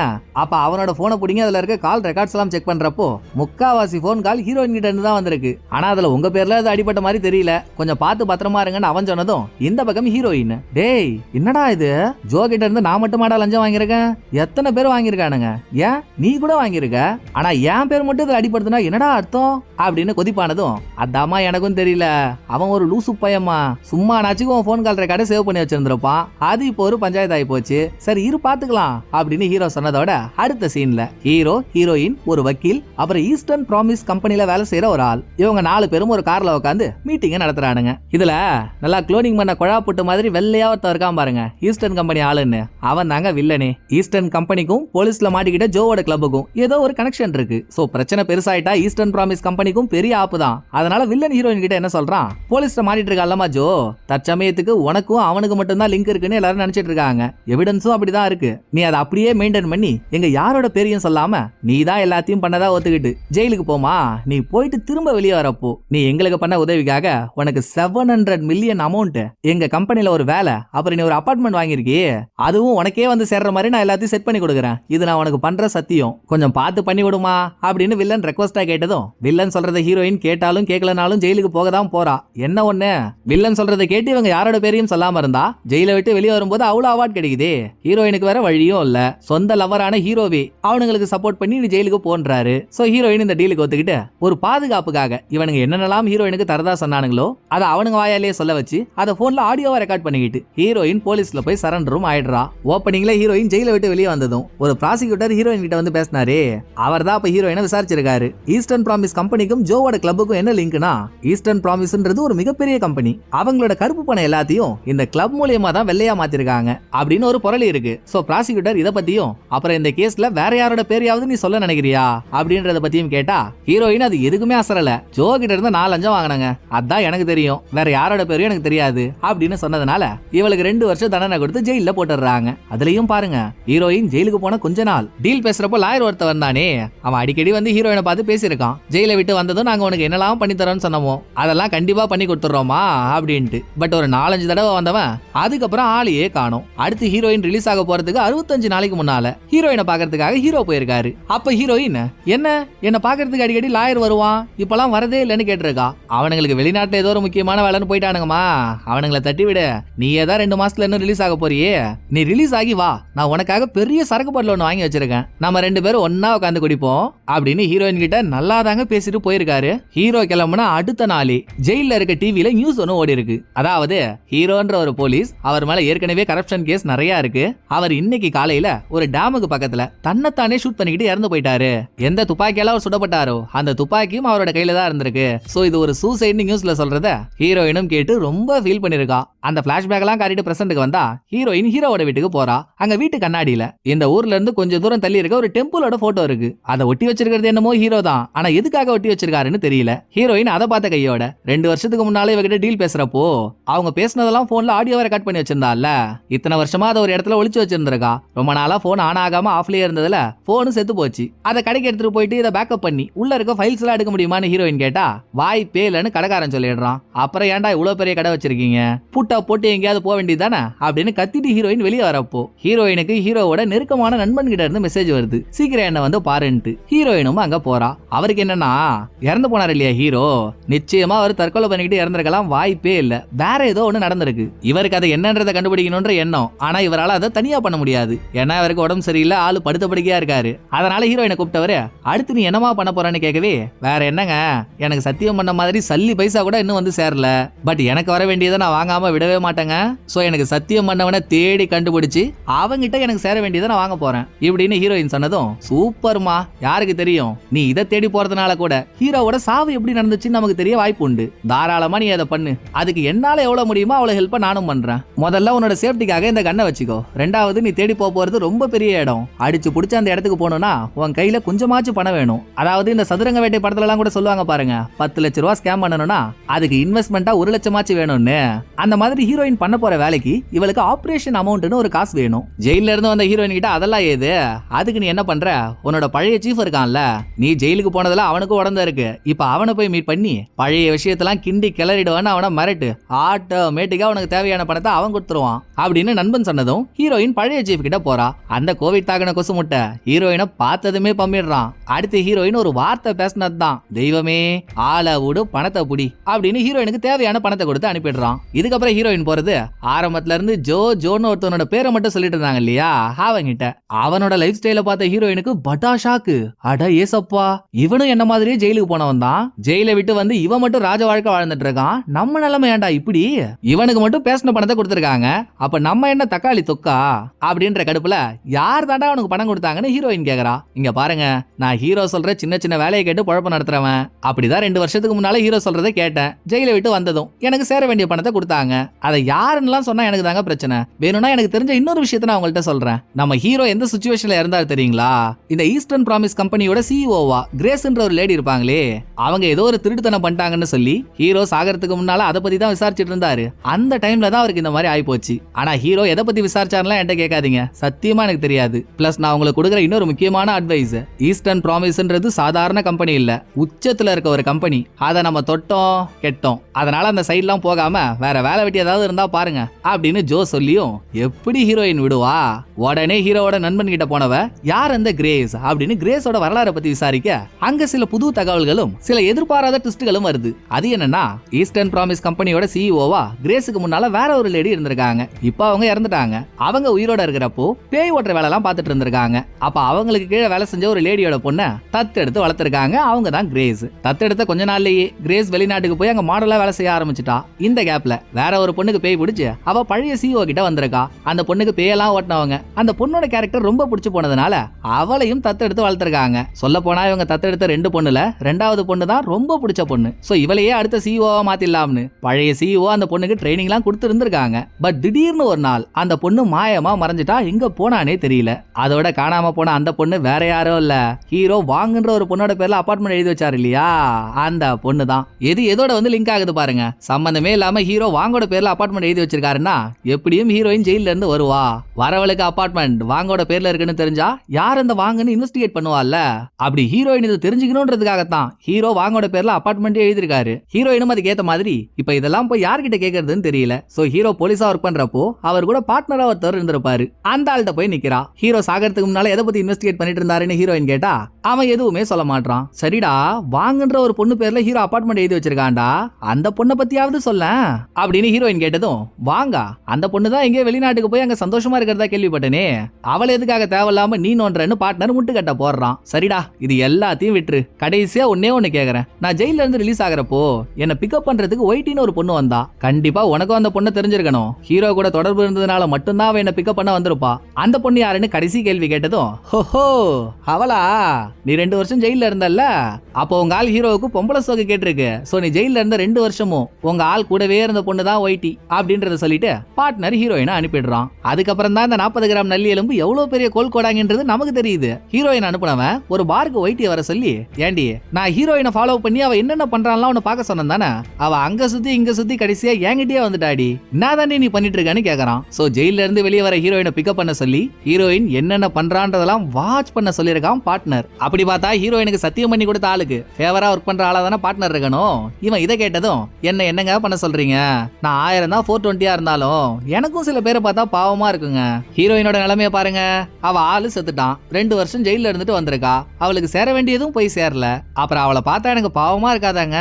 அப்ப அவனோட போனை பிடிங்க அதுல இருக்க கால் ரெக்கார்ட்ஸ் எல்லாம் செக் பண்றப்போ முக்காவாசி போன் கால் ஹீரோயின் கிட்ட இருந்து தான் வந்திருக்கு. ஆனா அதுல உங்க பேர்ல அது அடிபட்ட மாதிரி தெரியல. கொஞ்சம் பார்த்து பத்திரமா இருங்கன்னு அவன் சொன்னதும் இந்த பக்கம் ஹீரோயின் டேய் என்னடா இது? ஜோ கிட்ட இருந்து நான் மட்டும் மாடா லஞ்சம் வாங்கியிருக்கேன்? எத்தனை பேர் வாங்கியிருக்கானுங்க? ஏன்? நீ கூட வாங்கியிருக்க? ஆனா என் பேர் மட்டும் இதுல அடிபடுதுன்னா என்னடா அர்த்தம்? அப்படின்னு கொதிப்பானதும் அதாம்மா எனக்கும் தெரியல. அவன் ஒரு லூசு பையம்மா. சும்மா நாச்சுக்கு உன் ஃபோன் கால் ரெக்கார்டை சேவ் பண்ணி வச்சிருந்திருப்பான் அது இப்போ ஒரு பஞ்சாயத்து ஆகி போச்சு. சரி இரு பாத்துக்கலாம் அப்படின்னு ஹீரோ சொன்னதோட அடுத்த சீன்ல ஹீரோ ஹீரோயின் ஒரு வக்கீல் அப்புறம் ஈஸ்டர்ன் ப்ராமிஸ் கம்பெனில வேலை செய்யற ஒரு ஆள். இவங்க நாலு பேரும் ஒரு கார்ல உட்காந்து மீட்டிங்க நடத்துறானுங்க. இதுல நல்லா குளோனிங் பண்ண குழா புட்டு மாதிரி வெள்ளையா ஒருத்தர் இருக்கான் பாருங்க ஈஸ்டர்ன் கம்பெனி ஆளுன்னு. அவன் தாங்க வில்லனே ஈஸ்டர்ன் கம்பெனிக்கும் போலீஸ்ல மாட்டிக்கிட்ட ஜோவோட கிளப்புக்கும் ஏதோ ஒரு கனெக்ஷன் இருக்கு. சோ பிரச்சனை பெருசாயிட்டா ஈஸ்டர்ன் ப்ராமிஸ் கம்பெனிக்கும் பெரிய ஆப்பு தான். அதனால வில்லன் ஹீரோயின் கிட்ட என்ன சொல்றான்? போலீஸ்ல மாட்டிட்டு இருக்கான்லமா ஜோ. தற்சமயத்துக்கு உனக்கும் அவனுக்கு மட்டும்தான் லிங்க் இருக்குன்னு எல்லாரும் நினைச்சிட்டு இருக்காங்க. எவிடன்ஸும் அப்படிதான் இருக்கு. நீ அதை அப்படியே மெயின்டைன் பண்ணி எங்க யாரோட பேரையும் சொல்லாம நீ தான் எல்லாத்தையும் பண்ணதா ஒத்துக்கிட்டு ஜெயிலுக்கு போமா நீ போயிட்டு திரும்ப வெளியே வரப்போ நீ எங்களுக்கு பண்ண உதவிக்காக உனக்கு செவன் ஹண்ட்ரட் மில்லியன் அமௌண்ட் எங்க கம்பெனில ஒரு வேலை அப்புறம் நீ ஒரு அப்பார்ட்மெண்ட் வாங்கியிருக்கியே அதுவும் உனக்கே வந்து சேர்ற மாதிரி நான் எல்லாத்தையும் செட் பண்ணி கொடுக்குறேன். இது நான் உனக்கு பண்ற சத்தியம். கொஞ்சம் பார்த்து பண்ணி விடுமா அப்படின்னு வில்லன் ரெக்வஸ்டா கேட்டதும் வில்லன் சொல்றத ஹீரோயின் கேட்டாலும் கேட்கலனாலும் ஜெயிலுக்கு போக தான் போறா. என்ன ஒண்ணு? வில்லன் சொல்றதை கேட்டு இவங்க யாரோட பேரையும் சொல்லாம இருந்தா? ஜெயில விட்டு வெளியே வரும்போது அவ்வளவு அவார்ட் கிடைக்குது. ஹீரோயினுக்கு வேற வழியும் இல்ல. சொந்த லவரான ஹீரோவே அவனுங்களுக்கு சப்போர்ட் பண்ணி நீ ஜெயிலுக்கு போன்றாரு. சோ ஹீரோயின் இந்த டீலுக்கு ஒத்துக்கிட்டு ஒரு பாதுகாப்புக்காக இவனுங்க என்னென்னலாம் ஹீரோயினுக்கு தரதா சொன்னானுங்களோ அதை அவனுங்க வாயாலேயே சொல்ல வச்சு அதை போன்ல ஆடியோவா ரெக்கார்ட் பண்ணிக்கிட்டு ஹீரோயின் போலீஸ்ல போய் சரண்டரும் ஆயிடுறா. ஓப்பனிங்ல ஹீரோயின் ஜெயில விட்டு வெளியே வந்ததும் ஒரு ப்ராசிக்யூட்டர் ஹீரோயின் கிட்ட வந்து பேசினாரே. அவர் தான் இப்ப ஹீரோயினை விசாரிச்சிருக்காரு. ஈஸ்டர்ன் ப்ராமிஸ் கம்பெனிக்கும் ஜோவோட கிளப்புக்கும் என்ன லிங்க்னா ஈஸ்டர்ன் ப்ராமிஸ்ன்றது ஒரு மிகப்பெரிய கம்பெனி அவங்க அவங்களோட கருப்பு பணம் எல்லாத்தையும் இந்த கிளப் மூலியமா தான் வெள்ளையா மாத்திருக்காங்க அப்படின்னு ஒரு புரளி இருக்கு. சோ ப்ராசிக்யூட்டர் இதை பத்தியும் அப்புறம் இந்த கேஸ்ல வேற யாரோட பேரையாவது நீ சொல்ல நினைக்கிறியா? அப்படின்றத பத்தியும் கேட்டா ஹீரோயின் அது எதுக்குமே அசரல. ஜோ கிட்ட இருந்து நாலு அஞ்சம் வாங்கினாங்க. அதான் எனக்கு தெரியும். வேற யாரோட பேரும் எனக்கு தெரியாது அப்படின்னு சொன்னதுனால இவளுக்கு ரெண்டு வருஷம் தண்டனை கொடுத்து ஜெயில போட்டுடுறாங்க. அதுலயும் பாருங்க ஹீரோயின் ஜெயிலுக்கு போன கொஞ்ச நாள். டீல் பேசுறப்போ லாயர் ஒருத்த வந்தானே அவன் அடிக்கடி வந்து ஹீரோயினை பார்த்து பேசியிருக்கான். ஜெயில விட்டு வந்ததும் நாங்க உனக்கு என்னெல்லாம் பண்ணி தரோம்னு சொன்னோம். அதெல்லாம் கண்டிப்பா பண்ணி கொடுத்துறோமா அப்படின்ட்டு பட் ஒரு நாலஞ்சு தடவை வந்தவன் அதுக்கப்புறம் ஆளையே காணோம். அடுத்து ஹீரோயின் ரிலீஸ் ஆக போறதுக்கு அறுபத்தஞ்சு நாளைக்கு முன்னால ஹீரோயினை பாக்குறதுக்காக ஹீரோ போயிருக்காரு. அப்ப ஹீரோயின் என்ன? என்ன? பாக்குறதுக்கு அடிக்கடி லாயர் வருவான். இப்பெல்லாம் வரதே இல்லைன்னு கேட்டிருக்கா. அவனுங்களுக்கு வெளிநாட்டுல ஏதோ ஒரு முக்கியமான வேலைன்னு போயிட்டானுங்கம்மா. அவனுங்களை தட்டி விடு நீ ஏதா ரெண்டு மாசத்துல இன்னும் ரிலீஸ் ஆக போறியே. நீ ரிலீஸ் ஆகி வா. நான் உனக்காக பெரிய சரக்கு பாட்டில் ஒன்று வாங்கி வச்சிருக்கேன். நம்ம ரெண்டு பேரும் ஒன்னா உட்காந்து குடிப்போம். அப்படின்னு ஹீரோயின் கிட்ட நல்லா தாங்க பேசிட்டு போயிருக்காரு. ஹீரோ கிளம்புனா அடுத்த நாளே. ஜெயில இருக்க டிவியில நியூஸ் ஒன்று ஓடி இருக்கு அதாவது ஹீரோன்ற ஒரு போலீஸ் அவர் மேல ஏற்கனவே கரப்ஷன் கேஸ் நிறைய இருக்கு. அவர் இன்னைக்கு காலையில ஒரு டேமுக்கு பக்கத்துல தன்னைத்தானே ஷூட் பண்ணிக்கிட்டு இறந்து போயிட்டாரு. எந்த துப்பாக்கியால அவர் சுடப்பட்டாரோ அந்த துப்பாக்கியும் அவரோட கையில தான் இருந்திருக்கு. சோ இது ஒரு சூசைட்னு நியூஸ்ல சொல்றத ஹீரோயினும் கேட்டு ரொம்ப ஃபீல் பண்ணிருக்கா அந்த பிளாஷ்பேக் எல்லாம் காட்டிட்டு பிரசன்ட்க்கு வந்தா ஹீரோயின் ஹீரோவோட வீட்டுக்கு போறா. அங்க வீட்டு கண்ணாடியில இந்த ஊர்ல இருந்து கொஞ்சம் தூரம் தள்ளி இருக்க ஒரு டெம்பிளோட போட்டோ இருக்கு. அதை ஒட்டி வச்சிருக்கிறது என்னமோ ஹீரோ தான். ஆனா எதுக்காக ஒட்டி வச்சிருக்காருன்னு தெரியல. ஹீரோயின் அதை பார்த்த கையோட ரெண்டு வருஷத்துக்கு முன்னாலே இவகிட்ட டீல் பேசுறப்போ அவங்க பேசினதெல்லாம் போன்ல ஆடியோவை ரெக்கார்ட் பண்ணி வச்சிருந்தால இத்தனை வருஷமா அதை ஒரு இடத்துல ஒழிச்சு வச்சிருந்திருக்கா? ரொம்ப நாளா போன் ஆன் ஆகாம ஆஃப்லயே இருந்ததுல போனும் செத்து போச்சு. அதை கடைக்கு எடுத்துட்டு போயிட்டு இதை பேக்கப் பண்ணி உள்ள இருக்க ஃபைல்ஸ் எல்லாம் எடுக்க முடியுமான்னு ஹீரோயின் கேட்டா வாய்ப்பே இல்லைன்னு கடைக்காரன் சொல்லிடுறான். அப்புறம் ஏன்டா இவ்வளவு பெரிய கடை வச்சிருக்கீங்க? புட்டா போட்டு எங்கேயாவது போக வேண்டியதானே அப்படின்னு கத்திட்டு ஹீரோயின் வெளியே வரப்போ ஹீரோயினுக்கு ஹீரோவோட நெருக்கமான நண்பன் கிட்ட இருந்து மெசேஜ் வருது. சீக்கிரம் என்ன வந்து பாருன்ட்டு. ஹீரோயினும் அங்க போறா. அவருக்கு என்னன்னா இறந்து போனார் இல்லையா ஹீரோ நிச்சயமா அவர் தற்கொலை பண்ணிக்கிட்டு இறந்திருக்கலாம். வாய்ப்பே இல்ல வேற ஏதோ ஒன்று நடந்திருக்கு. இவருக்கு அதை என்னன்றதை கண்டுபிடிக்கணும்ன்ற எண்ணம். ஆனா இவரால அதை தனியா பண்ண முடியாது. ஏன்னா இவருக்கு உடம்பு சரியில்லை ஆளு படுத்த படுக்கையா இருக்காரு. அதனால ஹீரோயினை கூப்பிட்டவரு அடுத்து நீ என்னமா பண்ண போறேன்னு கேட்கவே வேற என்னங்க? எனக்கு சத்தியம் பண்ண மாதிரி சல்லி பைசா கூட இன்னும் வந்து சேரல. பட் எனக்கு வர வேண்டியதை நான் வாங்காம விடவே மாட்டேங்க. சோ எனக்கு சத்தியம் பண்ணவனை தேடி கண்டுபிடிச்சு அவங்கிட்ட எனக்கு சேர வேண்டியதை நான் வாங்க போறேன். இப்படின்னு ஹீரோயின் சொன்னதும் சூப்பர்மா யாருக்கு தெரியும்? நீ இதை தேடி போறதுனால கூட ஹீரோவோட சாவு எப்படி நடந்துச்சுன்னு நமக்கு தெரிய வாய்ப்பு உண்டு. தாராளமா நீ அதை பண்ணு. அதுக்கு என்னால் எவ்வளோ முடியுமோ அவ்வளோ ஹெல்ப் நானும் பண்ணுறேன் முதல்ல உன்னோட சேஃப்டிக்காக இந்த கண்ணை வச்சுக்கோ. ரெண்டாவது நீ தேடி போக போகிறது ரொம்ப பெரிய இடம். அடிச்சு பிடிச்ச அந்த இடத்துக்கு போகணும்னா உன் கையில் கொஞ்சமாச்சும் பணம் வேணும். அதாவது இந்த சதுரங்க வேட்டை படத்துலலாம் கூட சொல்லுவாங்க பாருங்க பத்து லட்ச ரூபா ஸ்கேம் பண்ணணும்னா அதுக்கு இன்வெஸ்ட்மெண்ட்டாக ஒரு லட்சமாச்சும் வேணும்னு. அந்த மாதிரி ஹீரோயின் பண்ண போகிற வேலைக்கு இவளுக்கு ஆப்ரேஷன் அமௌண்ட்னு ஒரு காசு வேணும். ஜெயிலில் இருந்து வந்த ஹீரோயின் கிட்ட அதெல்லாம் ஏது? அதுக்கு நீ என்ன பண்ணுற உன்னோட பழைய சீஃப் இருக்கான்ல நீ ஜெயிலுக்கு போனதில் அவனுக்கும் உடந்த இருக்கு. இப்போ அவனை போய் மீட் பண்ணி பழைய விஷயத்தெல்லாம் கிண்டி கிளறிடுவான்னு அவனை மிரட்டு. ஆட்டோமேட்டிக்கா உனக்கு தேவையான பணத்தை அவன் கொடுத்துருவான் அப்படின்னு நண்பன் சொன்னதும் ஹீரோயின் பழைய ஜீப் கிட்ட போறா. அந்த கோவிட் தாக்கின கொசு முட்டை. ஹீரோயினை பார்த்ததுமே பம்பிடுறான். அடுத்து ஹீரோயின் ஒரு வார்த்தை பேசினது தான் தெய்வமே ஆளை விடு பணத்தை புடி அப்படின்னு ஹீரோயினுக்கு தேவையான பணத்தை கொடுத்து அனுப்பிடுறான். இதுக்கப்புறம் ஹீரோயின் போறது ஆரம்பத்துல இருந்து ஜோ ஜோன்னு ஒருத்தவனோட பேரை மட்டும் சொல்லிட்டு இருந்தாங்க இல்லையா அவங்கிட்ட அவனோட லைஃப் ஸ்டைல பார்த்த ஹீரோயினுக்கு பட்டா ஷாக்கு அட ஏசப்பா இவனும் என்ன மாதிரியே ஜெயிலுக்கு போனவன் தான் ஜெயில விட்டு வந்து இவன் மட்டும் ராஜ வாழ்க்கை வாழ்ந்துட்டு இருக்கான். நம்ம நிலைமை ஏன்டா இப்படி? இவனுக்கு மட்டும் பேசின பணத்தை கொடுத்துருக்காங்க. அப்ப நம்ம என்ன தக்காளி தொக்கா? அப்படின்ற கடுப்புல யார் தாண்டா அவனுக்கு பணம் கொடுத்தாங்கன்னு ஹீரோயின் கேக்குறா. இங்க பாருங்க நான் ஹீரோ சொல்ற சின்ன சின்ன வேலையை கேட்டு குழப்பம் நடத்துறவன். அப்படிதான் ரெண்டு வருஷத்துக்கு முன்னால ஹீரோ சொல்றதை கேட்டேன். ஜெயில விட்டு வந்ததும் எனக்கு சேர வேண்டிய பணத்தை கொடுத்தாங்க. அதை யாருன்னுலாம் சொன்னா எனக்கு தாங்க பிரச்சனை. வேணும்னா எனக்கு தெரிஞ்ச இன்னொரு விஷயத்த நான் உங்கள்கிட்ட சொல்றேன். நம்ம ஹீரோ எந்த சுச்சுவேஷன்ல இருந்தாரு தெரியுங்களா? இந்த ஈஸ்டர்ன் ப்ராமிஸ் கம்பெனியோட சிஇஓவா கிரேஸ்ன்ற ஒரு லேடி இருப்பாங்களே அவங்க ஏதோ ஒரு திருட்டுத்தனம் பண்ணிட்டாங்கன்னு சொல்லி ஹீரோ சாகறதுக்கு முன்னால அதை பத்தி தான் விசாரிச்சுட்டு இருந்தாரு. அந்த டைம்ல தான் அவருக்கு இந்த மாதிரி ஆயிப்போச்சு. ஆனா ஹீரோ எதை பத்தி விசாரிச்சாருலாம் என்கிட்ட கேட்காதீங்க. சத்தியமா எனக்கு தெரியாது. பிளஸ் நான் உங்களுக்கு கொடுக்குற இன்னொரு முக்கியமான அட்வைஸ் ஈஸ்டர்ன் ப்ராமிஸ்ன்றது சாதாரண கம்பெனி இல்ல. உச்சத்துல இருக்க ஒரு கம்பெனி அதை நம்ம தொட்டோம் கெட்டோம். அதனால அந்த சைட்லாம் போகாம வேற வேலை வெட்டி ஏதாவது இருந்தா பாருங்க. அப்படின்னு ஜோ சொல்லியும் எப்படி ஹீரோயின் விடுவா? உடனே ஹீரோவோட நண்பன் கிட்ட போனவ யார் அந்த கிரேஸ் அப்படின்னு கிரேஸோட வரலாறை பத்தி விசாரிக்க அங்க சில புது தகவல்களும் சில எதிர்பாராத ட்விஸ்ட்களும் வருது. அது என்னன்னா ஈஸ்டர்ன் ப்ராமிஸ் கம்பெனி கம்பெனியோட சிஇஓவா கிரேஸுக்கு முன்னால வேற ஒரு லேடி இருந்திருக்காங்க. இப்போ அவங்க இறந்துட்டாங்க. அவங்க உயிரோட இருக்கிறப்போ பேய் ஓட்டுற வேலை எல்லாம் பார்த்துட்டு இருந்திருக்காங்க. அப்ப அவங்களுக்கு கீழே வேலை செஞ்ச ஒரு லேடியோட பொண்ணை தத்தெடுத்து வளர்த்திருக்காங்க. அவங்க தான் கிரேஸ் தத்தெடுத்த கொஞ்ச நாள்லயே கிரேஸ் வெளிநாட்டுக்கு போய் அங்க மாடலா வேலை செய்ய ஆரம்பிச்சிட்டா. இந்த கேப்ல வேற ஒரு பொண்ணுக்கு பேய் பிடிச்சு அவ பழைய சிஓ கிட்ட வந்திருக்கா. அந்த பொண்ணுக்கு பேயெல்லாம் ஓட்டினவங்க. அந்த பொண்ணோட கேரக்டர் ரொம்ப பிடிச்சு போனதுனால அவளையும் தத்தெடுத்து வளர்த்திருக்காங்க. சொல்ல போனா இவங்க தத்தெடுத்த ரெண்டு பொண்ணுல ரெண்டாவது பொண்ணு தான் ரொம்ப பிடிச்ச பொண்ணு. சோ இவளையே அடுத்த சிஓவா மாத்திடலாம்னு. பழைய சிஓ அந்த பொண்ணுக்கு ட்ரைனிங்லாம் கொடுத்துருந்துருக்காங்க. பட் திடீர்னு ஒரு நாள் அந்த பொண்ணு மாயமா மறைஞ்சிட்டா எங்க போனானே தெரியல. அதோட காணாம போன அந்த பொண்ணு வேற யாரும் இல்ல. ஹீரோ வாங்குன்ற ஒரு பொண்ணோட பேர்ல அபார்ட்மெண்ட் எழுதி வச்சாரு இல்லையா? அந்த பொண்ணு தான். எது எதோட வந்து லிங்க் ஆகுது பாருங்க. சம்பந்தமே இல்லாம ஹீரோ வாங்கோட பேர்ல அபார்ட்மெண்ட் எழுதி வச்சிருக்காருன்னா எப்படியும் ஹீரோயின் ஜெயில இருந்து வருவா. வரவளுக்கு அபார்ட்மெண்ட் வாங்கோட பேர்ல இருக்குன்னு தெரிஞ்சா யார் அந்த வாங்குன்னு இன்வெஸ்டிகேட் பண்ணுவாள்ல அப்படி ஹீரோயின் இதை தெரிஞ்சுக்கணும்ன்றதுக்காகத்தான் ஹீரோ வாங்கோட பேர்ல அபார்ட்மெண்ட் எழுதிருக்காரு ஹீரோயினும் அதுக்கு ஏத்த மாதிரி. இப்ப இதெல்லாம் போய் யார்கிட்ட கேக்குறதுன்னு தெரியல. சோ ஹீரோ போலீஸா ஒர்க் பண்றப்போ அவர் கூட பார்ட்னரா ஒருத்தர் இருந்திருப்பாரு. அந்த ஆள்கிட்ட போய் நிக்கிறா. ஹீரோ சாகிறதுக்கு முன்னால எதை பத்தி இன்வெஸ்டிகேட் பண்ணிட்டு இருந்தாருன்னு ஹீரோயின் கேட்டா அவன் எதுவுமே சொல்ல மாட்டான் சரிடா வாங்குன்ற ஒரு பொண்ணு பேர்ல ஹீரோ அபார்ட்மெண்ட் எழுதி வச்சிருக்கான்டா. அந்த பொண்ணை பத்தியாவது சொல்ல அப்படின்னு ஹீரோயின் கேட்டதும் வாங்க அந்த பொண்ணு தான் எங்கேயோ வெளிநாட்டுக்கு போய் அங்க சந்தோஷமா இருக்கிறதா கேள்விப்பட்டனே. அவள் எதுக்காக தேவையில்லாம நீ நோன்றன்னு பார்ட்னர் முட்டுக்கட்ட போடுறான். சரிடா இது எல்லாத்தையும் விட்டுரு. கடைசியா ஒன்னே ஒண்ணு கேக்குறேன். நான் ஜெயில இருந்து ரிலீஸ் ஆகுறப்போ என்ன பிக்கப் பண்றதுக்கு ஒயிட்டின்னு ஒரு பொண்ணு வந்தா. கண்டிப்பா உனக்கும் அந்த பொண்ணு தெரிஞ்சிருக்கணும். ஹீரோ கூட தொடர்பு இருந்ததுனால மட்டும்தான் அவ என்ன பிக்கப் பண்ண வந்திருப்பா. அந்த பொண்ணு யாருன்னு கடைசி கேள்வி கேட்டதும் ஹோஹோ அவளா? நீ ரெண்டு வருஷம் ஜெயில இருந்தல்ல? அப்போ உங்க ஆள் ஹீரோவுக்கு பொம்பளை சோக்கு கேட்டிருக்கு. சோ நீ ஜெயில இருந்த ரெண்டு வருஷமும் உங்க ஆள் கூடவே இருந்த பொண்ணு தான் ஒயிட்டி அப்படின்றத சொல்லிட்டு பார்ட்னர் ஹீரோயினை அனுப்பிடுறான். அதுக்கப்புறம் தான் இந்த நாற்பது கிராம் நல்லி எலும்பு எவ்வளவு பெரிய கோல் கோடாங்கன்றது நமக்கு தெரியுது. ஹீரோயின் அனுப்புனவன் ஒரு பாருக்கு ஒயிட்டியை வர சொல்லி ஏண்டி நான் ஹீரோயினை ஃபாலோ பண்ணி அவ என்னென்ன பண்றான்லாம் உன்னை பார்க்க சொன்னேன் தானே? அவ அங்க சுத்தி இங்க சுத்தி கடைசியா என்கிட்டயே வந்துட்டாடி. தானே நீ பண்ணிட்டு இருக்கான்னு கேக்குறான். சோ ஜெயில இருந்து வெளியே வர ஹீரோயினை பிக்கப் பண்ண சொல்லி ஹீரோயின் என்னென்ன பண்றான்றதெல்லாம் வாட்ச் பண்ண சொல்லியிருக்கான் பார்ட்னர் அப்படி பார்த்தா ஹீரோயினுக்கு சத்தியம் பண்ணி கொடுத்த ஆளுக்கு ஃபேவரா ஒர்க் பண்ற ஆளா தானே பார்ட்னர் இருக்கணும். இவன் இதை கேட்டதும் என்ன என்னங்க பண்ண சொல்றீங்க? நான் ஆயிரம் தான் ஃபோர் டுவெண்ட்டியா இருந்தாலும் எனக்கும் சில பேரை பார்த்தா பாவமா இருக்குங்க. ஹீரோயினோட நிலைமைய பாருங்க. அவ ஆளு செத்துட்டான். ரெண்டு வருஷம் ஜெயில இருந்துட்டு வந்திருக்கா. அவளுக்கு சேர வேண்டியதும் போய் சேரல. அப்புறம் அவளை பார்த்தா எனக்கு பாவமா இருக்காதாங்க.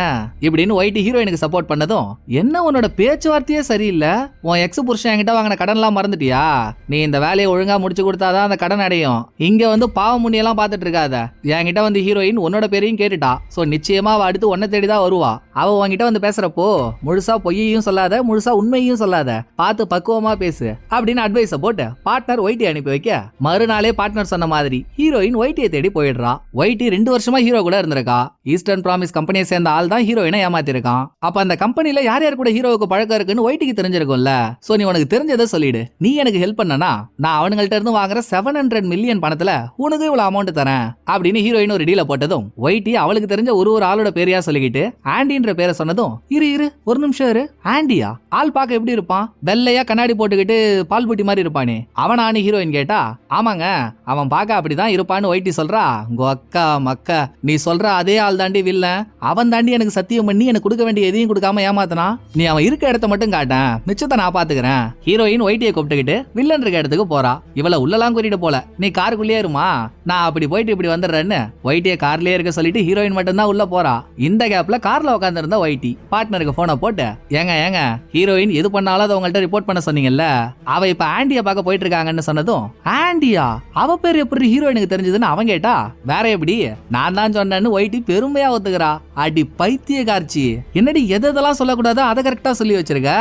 இப்படின்னு ஒயிட் ஹீரோயினுக்கு சப்போர்ட் பண்ணதும் என்ன உன்னோட பேச்சுவார்த்தையே சரியில்லை? உன் எக்ஸ் புருஷன் என்கிட்ட வாங்கின கடன்லாம் மறந்துட்டியா? நீ இந்த வேலையை ஒழுங்காக முடிச்சு கொடுத்தாதான் அந்த கடன் அடையும். இங்கே வந்து பாவ முன்னியெல்லாம் பார்த்துட்டு இருக்காத. என்கிட்ட வந்து ஹீரோயின் உன்னோட பேரையும் கேட்டுட்டா. ஸோ நிச்சயமா அவள் அடுத்து உன்னை தேடி தான் வருவா. அவள் உன்கிட்ட வந்து பேசுறப்போ முழுசா பொய்யையும் சொல்லாத முழுசா உண்மையும் சொல்லாத. பார்த்து பக்குவமா பேசு. அப்படின்னு அட்வைஸை போட்டு பார்ட்னர் ஒயிட்டி அனுப்பி வைக்க. மறுநாளே பார்ட்னர் சொன்ன மாதிரி ஹீரோயின் ஒயிட்டியை தேடி போயிடுறா. ஒயிட்டி ரெண்டு வருஷமா ஹீரோ கூட இருந்திருக்கா. ஈஸ்டர்ன் ப்ராமிஸ் கம்பெனியை சேர்ந்த ஆள் தான் ஹீரோயினை ஏமாத்திருக்கான். அப்ப அந்த கம்பெனியில் யார் யார் கூட ஹீரோவுக்கு பழக்கம் இருக்குன்னு ஒயிட்டிக்கு தெரிஞ்சிருக்கும்ல. சோ நீ உனக்கு தெரிஞ்சதை சொல்லிடு. நீ எனக்கு ஹெல்ப் பண்ணனா நான் அவனுங்கள்ட்ட இருந்து வாங்குற செவன் ஹண்ட்ரட் மில்லியன் பணத்துல உனக்கு இவ்வளவு அமௌண்ட் தரேன் அப்படின்னு ஹீரோயின் ஒரு டீல போட்டதும் ஒயிட்டி அவளுக்கு தெரிஞ்ச ஒரு ஒரு ஆளோட பேரையா சொல்லிக்கிட்டு ஆண்டின்ற பேரை சொன்னதும் இரு இரு ஒரு நிமிஷம் இரு. ஆண்டியா ஆள் பார்க்க எப்படி இருப்பான்? வெள்ளையா கண்ணாடி போட்டுக்கிட்டு பால் புட்டி மாதிரி இருப்பானே. அவன் ஆணி ஹீரோயின் கேட்டா ஆமாங்க அவன் பார்க்க அப்படிதான் இருப்பான்னு ஒயிட்டி சொல்றா. உங்க அக்கா மக்கா நீ சொல்ற அதே ஆள் தாண்டி வில்ல அவன் தாண்டி எனக்கு சத்தியம் பண்ணி எனக்கு கொடுக்க வேண்டிய எதையும் கொடுக்காம ஏமாத்தனா நீ அவன் இருக்க இடத்த மட்டும் காட்டேன் மிச்சத்தை நான் பாத்துக்கிறேன். ஹீரோயின் ஒயிட்டியை கூப்பிட்டுக்கிட்டு வில்லன் இருக்க இடத்துக்கு போறா. இவள உள்ளலாம் கூட்டிட்டு போல. நீ காருக்குள்ளேயே இருமா? நான் அப்படி போயிட்டு இப்படி வந்துடுறேன்னு. ஒயிட்டியை கார்லயே இருக்க சொல்லிட்டு ஹீரோயின் மட்டும் தான் உள்ள போறா. இந்த கேப்ல கார்ல உட்காந்துருந்தா ஒயிட்டி பார்ட்னருக்கு போனை போட்டு ஏங்க ஏங்க ஹீரோயின் எது பண்ணாலும் அதை உங்கள்ட்ட ரிப்போர்ட் பண்ண சொன்னீங்கல்ல? அவ இப்ப ஆண்டிய பார்க்க போயிட்டு இருக்காங்கன்னு சொன்னதும் ஆண்டியா? அவ பேர் எப்படி ஹீரோயினுக்கு தெரிஞ்சதுன்னு அவன் கேட்டா வேற எப்படி? நான் தான் சொன்னேன்னு ஒயிட்டி பெருமையா ஒத்துக்கிறா. அடி பைத்திய காட்சி என்னடி எதெல்லாம் சொல்லக்கூடாது அதை கரெக்டாக சொல்லி வச்சிருக்க?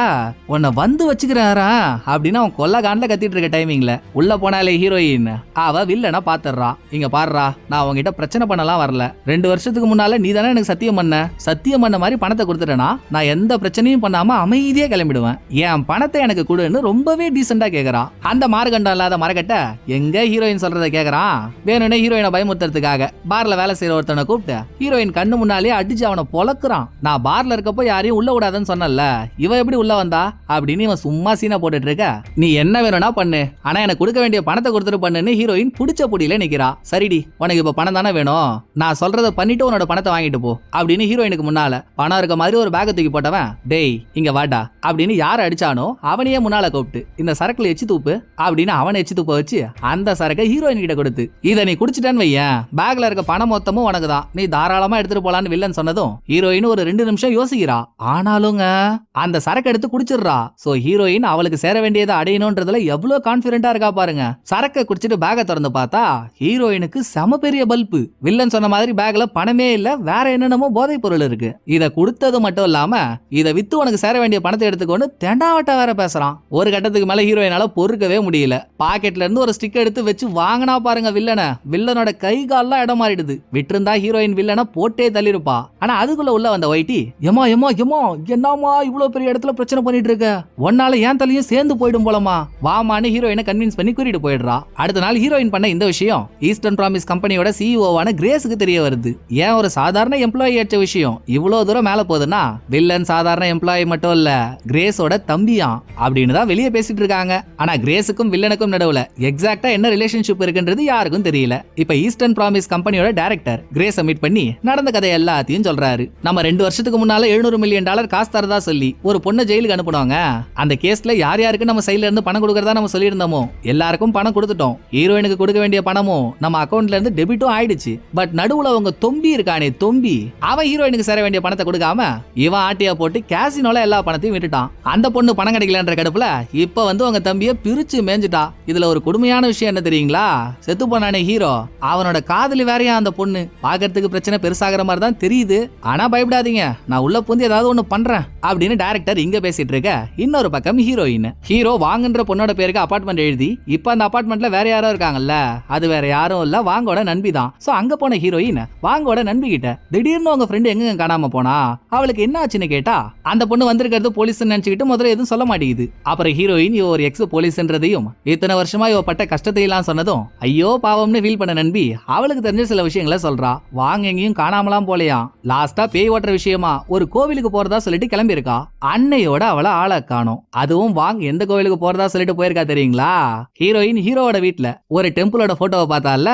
உன்னை வந்து வச்சுக்கிறாரா? அப்படின்னு அவன் கொல்ல காண்ல கத்திட்டு இருக்க டைமிங்கில் உள்ளே போனாலே ஹீரோயின் அவ வில்லனா பாத்துறா இங்கே பாடுறா நான் உன்கிட்ட பிரச்சனை பண்ணலாம் வரல. ரெண்டு வருஷத்துக்கு முன்னால நீ தானே எனக்கு சத்தியம் பண்ண? சத்தியம் பண்ண மாதிரி பணத்தை கொடுத்துட்டேனா? நான் எந்த பிரச்சனையும் பண்ணாம அமைதியாக கிளம்பிடுவேன். என் பணத்தை எனக்கு கொடுன்னு ரொம்பவே டீசெண்டாக கேட்குறான் அந்த மார்கண்டம் இல்லாத மரக்கட்ட எங்க ஹீரோயின் சொல்கிறத கேட்குறான் வேணும்னே ஹீரோயினை பயமுறுத்துறதுக்காக பார்ல வேலை செய்யற ஒருத்தனை கூப்பிட்டு ஹீரோயின் கண்ணு முன்னாலே அடிச்சு அவனை பொழக்குறான். நான் பார்ல இருக்கப்போ யாரையும் உள்ள விடாதன்னு சொன்னல இவ எப்படி உள்ள வந்தா? அப்படின்னு இவன் சும்மா சீனா போட்டுட்டு இருக்க நீ என்ன வேணும்னா பண்ணு. ஆனா எனக்கு கொடுக்க வேண்டிய பணத்தை கொடுத்துட்டு பண்ணுன்னு ஹீரோயின் புடிச்ச பொடியில நிக்கிறா. சரிடி உனக்கு இப்ப பணம் தானே வேணும். நான் சொல்றத பண்ணிட்டு உன்னோட பணத்தை வாங்கிட்டு போ அப்படின்னு ஹீரோயினுக்கு முன்னால பணம் இருக்க மாதிரி ஒரு பேக்கை தூக்கி போட்டவன் டேய் இங்க வாடா அப்படின்னு யார் அடிச்சானோ அவனையே முன்னால கூப்பிட்டு இந்த சரக்குல எச்சி தூப்பு அப்படின்னு அவனை எச்சு துப்ப வச்சு அந்த சரக்கை ஹீரோயின் கிட்ட கொடுத்து இதை நீ குடிச்சிட்டேன்னு வையேன். பேக்ல இருக்க பணம் மொத்தமும் உனக்கு தான் நீ தாராளமா எடுத்துட்டு போலான்னு வில்லன் சொன்னதும் ஹீரோயின் ஒரு ரெண்டு நிமிஷம் யோசிக்கிறா. ஆனாலும் ஆனாலுங்க அந்த சரக்கு எடுத்து குடிச்சிடுறா. சோ ஹீரோயின் அவளுக்கு சேர வேண்டியதை அடையணும்ன்றதுல எவ்வளவு கான்பிடண்டா இருக்கா பாருங்க. சரக்கை குடிச்சிட்டு பேக்கை திறந்து பார்த்தா ஹீரோயினுக்கு செம பெரிய பல்பு வில்லன் சொன்ன மாதிரி பேக்ல பணமே இல்ல வேற என்னென்னமோ போதைப் பொருள் இருக்கு. இத கொடுத்தது மட்டும் இல்லாம இத வித்து உனக்கு சேர வேண்டிய பணத்தை எடுத்துக்கொண்டு தெண்டாவட்ட வேற பேசுறான். ஒரு கட்டத்துக்கு மேல ஹீரோயினால பொறுக்கவே முடியல. பாக்கெட்ல இருந்து ஒரு ஸ்டிக் எடுத்து வச்சு வாங்கினா பாருங்க வில்லனை வில்லனோட கை கால்லாம் இடம் மாறிடுது. விட்டிருந்தா ஹீரோயின் வில்லனை போட்டே தள்ளிருப்பா ஆனா அதுக்குள்ள உள்ள வந்த ஒயிட்டி எமோ எமோ ஹெமோ என்னம்மா இவ்வளவு பெரிய இடத்துல பிரச்சனை பண்ணிட்டு இருக்க? ஒன்னால ஏன் தலையும் சேர்ந்து போயிடும் போலமா வாமான்னு ஹீரோயினை கன்வின்ஸ் பண்ணி கூட்டிட்டு போயிடுறா. அடுத்த நாள் ஹீரோயின் பண்ண இந்த விஷயம் ஈஸ்டர்ன் ப்ராமிஸ் கம்பெனியோட சிஇஓவான கிரேஸுக்கு தெரிய வருது. ஏன் ஒரு சாதாரண எம்ப்ளாயி ஏற்ற விஷயம்? இவ்வளவு தூரம் மேல போகுதுன்னா வில்லன் சாதாரண எம்ப்ளாயி மட்டும் இல்ல கிரேஸோட தம்பியாம் அப்படின்னு தான் வெளியே பேசிட்டு இருக்காங்க. ஆனா கிரேஸுக்கும் வில்லனுக்கும் நடுவுல எக்ஸாக்டா என்ன ரிலேஷன்ஷிப் இருக்குன்றது யாருக்கும் தெரியல. இப்ப ஈஸ்டர்ன் ப்ராமிஸ் கம்பெனியோட டைரக்டர் கிரேஸை மீட் பண்ணி நடந்த கதை எல்லாத்தையும் சொல்றாரு. நம்ம ரெண்டு வருஷத்துக்கு முன்னால 700 மில்லியன் டாலர் காசு தரதா சொல்லி ஒரு பொண்ணை ஜெயிலுக்கு அனுப்புனாங்க. அந்த கேஸ்ல யார் யாருக்கு நம்ம சைட்ல இருந்து பணம் கொடுக்கறதா நம்ம சொல்லியிருந்தோமோ? எல்லாருக்கும் பணம் கொடுத்துட்டோம். ஹீரோயினுக்கு கொடுக்க வேண்டிய பணமும் நம்ம அக்கௌண்ட்ல இருந்து டெபிட்டும் ஆயிடுச்சு. பட் நடுவுல அவங்க தொம்பி இருக்கானே தொம்பி. அவன் ஹீரோயினுக்கு சேர வேண்டிய பணத்தை கொடுக்காம இவன் ஆட்டியா போட்டு கேசினோல எல்லா பணத்தையும் விட்டுட்டான். அந்த பொண்ணு பணம் கிடைக்கலன்ற கடுப்புல இப்ப வந்து உங்க தம்பிய பிரிச்சு மேஞ்சிட்டா. இதுல ஒரு கொடுமையான விஷயம் என்ன தெரியுங்களா? செத்து போனானே ஹீரோ. அவனோட காதலி வேறையா அந்த பொண்ணு. பாக்குறதுக்கு பிரச்சனை பெருசாகிற மாதிரி தான் தெரியுது. ஆனா பயப்படாதீங்க. நான் உள்ள பூந்து ஏதாவது ஒண்ணு பண்றேன். அப்படின்னு டைரக்டர் இங்க பேசிட்டு இருக்க. இன்னொரு பக்கம் ஹீரோயின் ஹீரோ வாங்குன்ற பொண்ணோட பேருக்கு அபார்ட்மெண்ட் எழுதி இப்ப அந்த அபார்ட்மெண்ட்ல வேற யாரோ இருக்காங்கல்ல. அது வேற யாரும் இல்ல வாங்கோட நண்பி தான். சோ அங்க போன ஹீரோயின் வாங்கோட நண்பி கிட்ட திடீர்னு உங்க ஃப்ரெண்டு எங்க காணாம போனா? அவளுக்கு என்ன ஆச்சுன்னு கேட்டா அந்த பொண்ணு வந்திருக்கிறது போலீஸ் நினைச்சுக்கிட்டு முதல்ல எதுவும் சொல்ல மாட்டேங்குது. அப்புறம் ஹீரோயின் இவ ஒரு எக்ஸ் போலீஸ்ன்றதையும் இத்தனை வருஷமா இவ பட்ட கஷ்டத்தை எல்லாம் சொன்னதும் ஐயோ பாவம்னு ஃபீல் பண்ண நண்பி அவளுக்கு தெரிஞ்ச சில விஷயங்களை சொல்றா. வாங்க எங்கேயும் காணாமலாம் போலையாம். லாஸ்டா பேய் ஓட்டுற விஷயமா ஒரு கோவிலுக்கு போறதா சொல்லிட்டு கிளம்பி இருக்கா அன்னையோட அவளை ஆளை காணோம். அதுவும் வாங்க எந்த கோவிலுக்கு போறதா சொல்லிட்டு போயிருக்கா தெரியுங்களா? ஹீரோயின் ஹீரோவோட வீட்டுல ஒரு டெம்பிளோட போட்டோவை பார்த்தால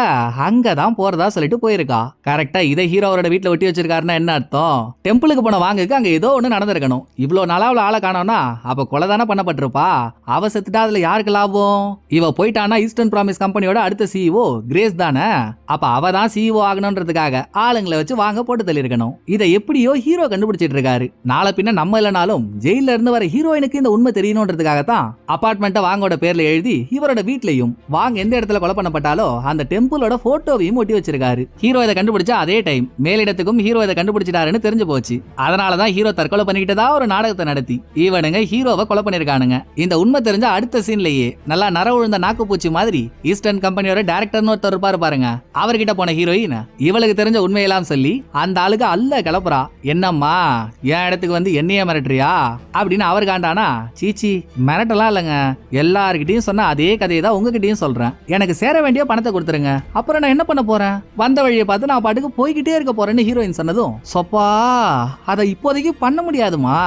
அங்கதான் போறதா சொல்லிட்டு போயிருக்கா. கரெக்டா இதை ஹீரோவோட வீட்டுல ஒட்டி வச்சிருக்காருன்னா என்ன அர்த்தம்? டெம்பிளுக்கு போன வாங்குக்கு அங்க ஏதோ ஒண்ணு நடந்திருக்கணும். இவ்வளவு நாளா அவளை ஆளை காணோம்னா அப்ப கொலை தானே பண்ணப்பட்டிருப்பா? அவ செத்துட்டா அதுல யாருக்கு லாபம்? இவ போயிட்டானா ஈஸ்டர்ன் ப்ராமிஸ் கம்பெனியோட அடுத்த சிஇஓ கிரேஸ் தானே? அப்ப அவ தான் சிஇஓ ஆகணும்ன்றதுக்காக ஆளுங்களை வச்சு வாங்க போட்டு தள்ளியிருக்கணும். இதை எப்படியோ ஹீரோ கண்டுபிடிச்சிட்டு இருக்காரு. நாளை பின்ன நம்ம இல்லைனாலும் ஜெயில இருந்து வர ஹீரோயினுக்கு இந்த உண்மை தெரியணுன்றதுக்காக தான் அபார்ட்மெண்ட்டை வாங்கோட பேர்ல எழுதி இவரோட வீட்லயும் வாங்க எந்த இடத்துல கொலை பண்ணப்பட்டாலோ அந்த டெம்பிளோட போட்டோவையும் ஒட்டி வச்சிருக்காரு. ஹீரோ இதை கண்டுபிடிச்சா அதே டைம் மேலிடத்துக்கும் ஹீரோ இதை கண்டுபிடிச்சிட்டாருன்னு தெரிஞ்சு போச்சு. அதனாலதான் ஹீரோ தற்கொலை பண்ணிக்கிட்டதா ஒரு நாடகத்தை நடத்தி. இவனுங்க ஹீரோவை கொலை பண்ணிருக்கானுங்க. இந்த உண்மை தெரிஞ்ச அடுத்த சீன்லயே நல்லா நர உழுந்த நாக்குப்பூச்சி மாதிரி ஈஸ்டர்ன் கம்பெனியோட டேரக்டர்னு ஒருத்தர் இருப்பாரு பாருங்க. அவர்கிட்ட போன ஹீரோயின் இவளுக்கு தெரிஞ்ச உண்மையெல்லாம் சொல்லி அந்த ஆளுக்கு அல்ல கிளப்புறா. என்னம்மா என் இடத்துக்கு வந்து வந்து என்னைய மிரட்டுறியா? அப்படின்னு அவர் காண்டானா சீச்சி மிரட்டலாம் இல்லைங்க. எல்லார்கிட்டயும் சொன்ன அதே கதையை தான் உங்ககிட்டயும் சொல்றேன். எனக்கு சேர வேண்டிய பணத்தை கொடுத்துருங்க. அப்புறம் நான் என்ன பண்ண போறேன்? வந்த வழியை பார்த்து நான் பாட்டுக்கு போய்கிட்டே இருக்க போறேன்னு ஹீரோயின் சொன்னதும் சொப்பா அதை இப்போதைக்கு பண்ண முடியாதுமா?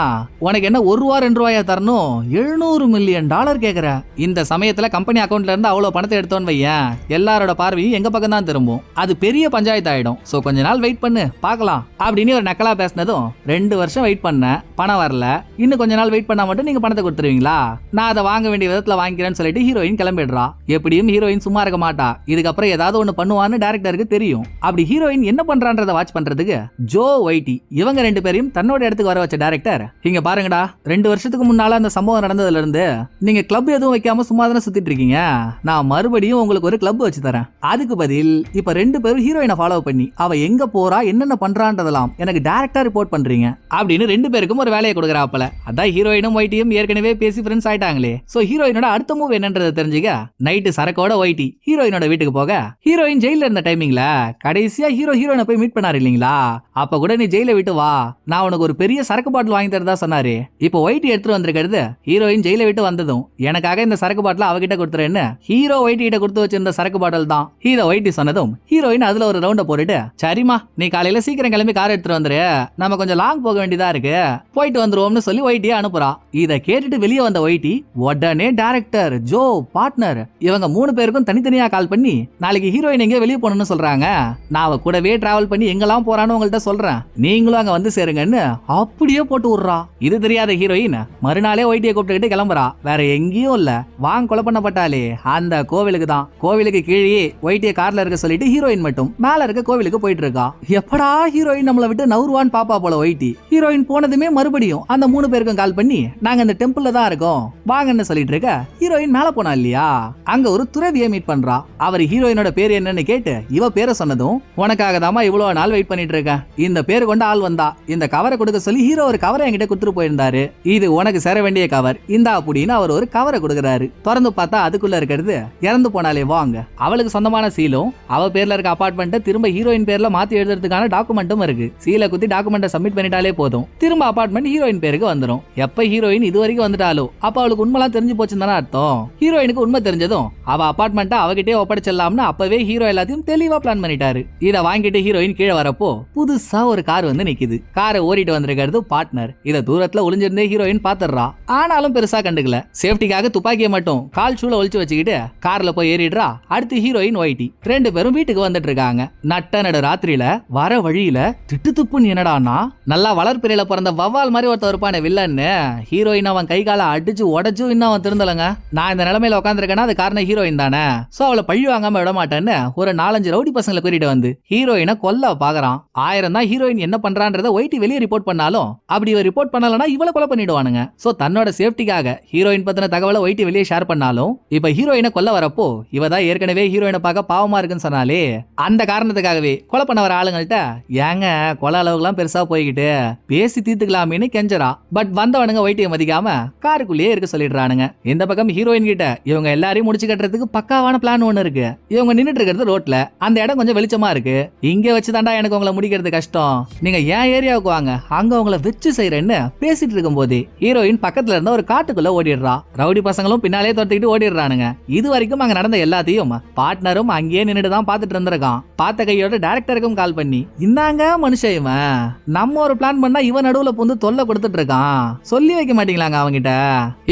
உனக்கு என்ன ஒரு ரூபா ரெண்டு ரூபாயா தரணும்? எழுநூறு மில்லியன் டாலர் கேட்குற இந்த சமயத்துல கம்பெனி அக்கௌண்ட்ல இருந்து அவ்வளவு பணத்தை எடுத்தோன்னு வையேன். எல்லாரோட பார்வையும் எங்க பக்கம் தான் திரும்பும். அது பெரிய பஞ்சாயத்து ஆயிடும் சோ கொஞ்ச நாள் வெயிட் பண்ணு பார்க்கலாம். அப்படின்னு ஒரு நக்கலா பேசினதும் ரெண்டு வருஷம் வெயிட் பண்ணேன் பணம் வரல. இன்னும் கொஞ்ச நாள் வெயிட் பண்ணா மட்டும் நீங்க பணத்தை கொடுத்துருவீங்களா? நான் அதை வாங்க வேண்டிய விதத்துல வாங்கிக்கிறேன்னு சொல்லிட்டு ஹீரோயின் கிளம்பிடுறா. எப்படியும் ஹீரோயின் சும்மா இருக்க மாட்டா. இதுக்கப்புறம் ஏதாவது ஒண்ணு பண்ணுவான்னு டேரக்டருக்கு தெரியும். அப்படி ஹீரோயின் என்ன பண்றான்றத வாட்ச் பண்றதுக்கு ஜோ ஒய்டி இவங்க ரெண்டு பேரையும் தன்னோட இடத்துக்கு வர வச்ச டேரக்டர் இங்க பாருங்கடா ரெண்டு வருஷத்துக்கு முன்னால அந்த சம்பவம் நடந்ததுல இருந்து நீங்க கிளப் எதுவும் வைக்காம சும்மா தானே சுத்திட்டு இருக்கீங்க? நான் மறுபடியும் உங்களுக்கு ஒரு கிளப் வச்சு தரேன். அதுக்கு பதில் இப்ப ரெண்டு பேரும் ஹீரோயினை ஃபாலோ பண்ணி அவ எங்க போறா என்னென்ன பண்றான்றதெல்லாம் எனக்கு டேரக்டா ரிப்போர்ட் பண்றீங்க. அப்படின்னு ரெண்டு பேருக்கும் ஒரு வேலையை கொடுக்குறாப்பல. அதான் ஹீரோயினும் ஒயிட்டியும் ஏற்கனவே பேசி ஃப்ரெண்ட்ஸ் ஆயிட்டாங்களே. சோ ஹீரோயினோட அடுத்த மூவ் என்னன்றதை தெரிஞ்சுக்க நைட்டு சரக்கோட ஒயிட்டி ஹீரோயினோட வீட்டுக்கு போக ஹீரோயின் ஜெயில இருந்த டைமிங்ல கடைசியா ஹீரோ ஹீரோயினை போய் மீட் பண்ணாரு இல்லீங்களா? அப்ப கூட நீ ஜெயில விட்டு வா. நான் உனக்கு ஒரு பெரிய சரக்கு பாட்டில் வாங்கி தரதா சொன்னாரு. இப்போ ஒயிட்டி எடுத்துட்டு வந்திருக்கிறது ஹீரோயின் ஜெயில விட்டு வந்ததும். எனக்காக இந்த சரக்கு பாட்டில் அவகிட்ட கொடுத்துறேன்னு ஹீரோ ஒயிட்டி கிட்ட கொடுத்து வச்சிருந்த சரக்கு பாட்டில் தான். ஹீரோ ஒயிட்டி சொன்னதும் ஹீரோயின் அதுல ஒரு ரவுண்ட போட்டுட்டு சரிம்மா நீ காலையில சீக்கிரம் கிளம்பி கார் எடுத்துட்டு வந்துரு. நம்ம கொஞ்சம் லாங் போக வேண்டியதா இருக்கு. போயிட்டு வந்துருவோம்னு சொல்லி ஒயிட்டியை அனுப்புறா. இத கேட்டுட்டு வெளியே வந்த ஒயிட்டி உடனே டைரக்டர் ஜோ பார்ட்னர் இவங்க மூணு பேருக்கும் தனித்தனியா கால் பண்ணி நாளைக்கு ஹீரோயின் எங்க வெளியே போகணும்னு சொல்றாங்க. நான் அவ கூடவே டிராவல் பண்ணி எங்கெல்லாம் போறான்னு உங்கள்ட்ட சொல்றேன். நீங்களும் அங்க வந்து சேருங்கன்னு அப்படியே போட்டு விடுறா. இது தெரியாத ஹீரோயின் மறுநாளே ஒயிட்டியை கூப்பிட்டுக்கிட்டு கிளம்புறா. வேற எங்கேயும் இல்ல. வாங்க கொலை பண்ணப்பட்டாலே அந்த கோவிலுக்கு தான். கோவிலுக்கு கீழே ஒயிட்டியை கார்ல இருக்க சொல்லிட்டு ஹீரோயின் மட்டும் மேல இருக்க கோவிலுக்கு போயிட்டு இருக்கா. எப்படா ஹீரோயின் நம்மளை விட்டு நவுருவான்னு பாப்பா போல ஒயிட்டி ஹீரோயின் போனது போனதுமே மறுபடியும் அந்த மூணு பேருக்கும் கால் பண்ணி நாங்க இந்த டெம்பிள்ல தான் இருக்கோம். வாங்கன்னு சொல்லிட்டு இருக்க ஹீரோயின் மேல போனா இல்லையா? அங்க ஒரு துறவியை மீட் பண்றா. அவர் ஹீரோயினோட பேர் என்னன்னு கேட்டு இவ பேரை சொன்னதும் உனக்காக தாமா இவ்வளவு நாள் வெயிட் பண்ணிட்டு இருக்கேன். இந்த பேர் கொண்ட ஆள் வந்தா இந்த கவரை கொடுக்க சொல்லி ஹீரோ ஒரு கவரை என்கிட்ட கொடுத்துட்டு போயிருந்தாரு. இது உனக்கு சேர வேண்டிய கவர் இந்தா அப்படின்னு அவர் ஒரு கவரை கொடுக்குறாரு. திறந்து பார்த்தா அதுக்குள்ள இருக்கிறது இறந்து போனாலே வாங்க. அவளுக்கு சொந்தமான சீலும் அவ பேர்ல இருக்க அபார்ட்மெண்ட்டை திரும்ப ஹீரோயின் பேர்ல மாத்தி எழுதுறதுக்கான டாக்குமெண்ட்டும் இருக்கு. சீலை குத்தி டாக்குமெண்ட்டை சப்மிட் பண்ணிட்டாலே போதும். திரும்ப அபார்ட்மெண்ட் ஹீரோயின் பேருக்கு வந்துடும் எப்ப ஹீரோயின் இது வரைக்கும் வந்துட்டாலோ அப்ப அவளுக்கு உண்மைலாம் தெரிஞ்சு போச்சுன்னு தானே அர்த்தம். ஹீரோயினுக்கு உண்மை தெரிஞ்சதும் அவ அபார்ட்மெண்ட்டை அவகிட்டே ஒப்படைச்சிடலாம்னு அப்பவே ஹீரோ எல்லாத்தையும் தெளிவா பிளான் பண்ணிட்டாரு. இத வாங்கிட்டு ஹீரோயின் கீழே வரப்போ புதுசா ஒரு கார் வந்து நிக்குது. காரை ஓடிட்டு வந்திருக்கிறது பார்ட்னர் இத தூரத்துல ஒளிஞ்சிருந்தே ஹீரோயின் பாத்துடுறா ஆனாலும் பெருசா கண்டுக்கல. சேஃப்டிக்காக துப்பாக்கியை மட்டும் கால் ஷூல ஒழிச்சு வச்சுக்கிட்டு கார்ல போய் ஏறிடுறா. அடுத்து ஹீரோயின் ஒயிட்டி ரெண்டு பேரும் வீட்டுக்கு வந்துட்டு இருக்காங்க. நட்ட நடு ராத்திரியில வர வழியில திட்டு துப்புன்னு என்னடானா நல்லா வளர்ப்பிறையில பிறந்த வவால் மாதிரி ஒருத்தர் இருப்பானே வில்லன்னு. ஹீரோயின் அவன் கை காலை அடிச்சு உடச்சும் இன்னும் அவன் திருந்தலங்க. நான் இந்த நிலைமையில உட்காந்துருக்கேன்னா அது காரணம் ஹீரோயின் தானே. சோ அவளை பழி வாங்காம விட மாட்டேன்னு ஒரு நாலஞ்சு ரவுடி பசங்களை கூட்டிட்டு வந்து ஹீரோயினை கொல்ல பாக்குறான். ஆயிரம் தான் ஹீரோயின் என்ன பண்றான்றத ஒயிட்டி வெளியே ரிப்போர்ட் பண்ணாலும் அப்படி இவ ரிப்போர்ட் பண்ணலன்னா இவ்வளவு கொலை பண்ணிடுவானுங்க. சோ தன்னோட சேஃப்டிக்காக ஹீரோயின் பத்தின தகவலை ஒயிட்டி வெளியே ஷேர் பண்ணாலும் இப்ப ஹீரோயினை கொல்ல வரப்போ இவ தான் ஏற்கனவே ஹீரோயினை பார்க்க பாவமா இருக்குன்னு சொன்னாலே அந்த காரணத்துக்காகவே கொலை பண்ண வர ஆளுங்கள்ட்ட ஏங்க கொலை அளவுக்குலாம் பெருசா போய்கிட்டு பேசி தீர்த்துக்கலாமேன்னு கெஞ்சரா பட் வந்தவனுங்க வைட்டிய மதிக்காம காருக்குள்ளேயே இருக்க சொல்லிடுறானுங்க. இந்த பக்கம் ஹீரோயின் கிட்ட இவங்க எல்லாரையும் முடிச்சு கட்டுறதுக்கு பக்காவான பிளான் ஒண்ணு இருக்கு. இவங்க நின்னுட்டு இருக்கிறது ரோட்ல. அந்த இடம் கொஞ்சம் வெளிச்சமா இருக்கு. இங்க வச்சு தாண்டா எனக்கு உங்களை முடிக்கிறது கஷ்டம். நீங்க ஏன் ஏரியாவுக்கு வாங்க. அங்க உங்களை வச்சு செய்யறேன்னு பேசிட்டு இருக்கும் போது ஹீரோயின் பக்கத்துல இருந்த ஒரு காட்டுக்குள்ள ஓடிடுறா. ரவுடி பசங்களும் பின்னாலே துரத்திக்கிட்டு ஓடிடுறானுங்க. இது வரைக்கும் அங்க நடந்த எல்லாத்தையும் பார்ட்னரும் அங்கேயே நின்னுட்டு தான் பாத்துட்டு இருந்திருக்கான். பார்த்த கையோட டேரக்டருக்கும் கால் பண்ணி இந்தாங்க மனுஷன் இவன். நம்ம ஒரு பிளான் பண்ணா இவன் நடுவுல புந்து தொல்லை கொடுத்துட்டு இருக்கான். சொல்லி வைக்க மாட்டீங்களாங்க அவங்கிட்ட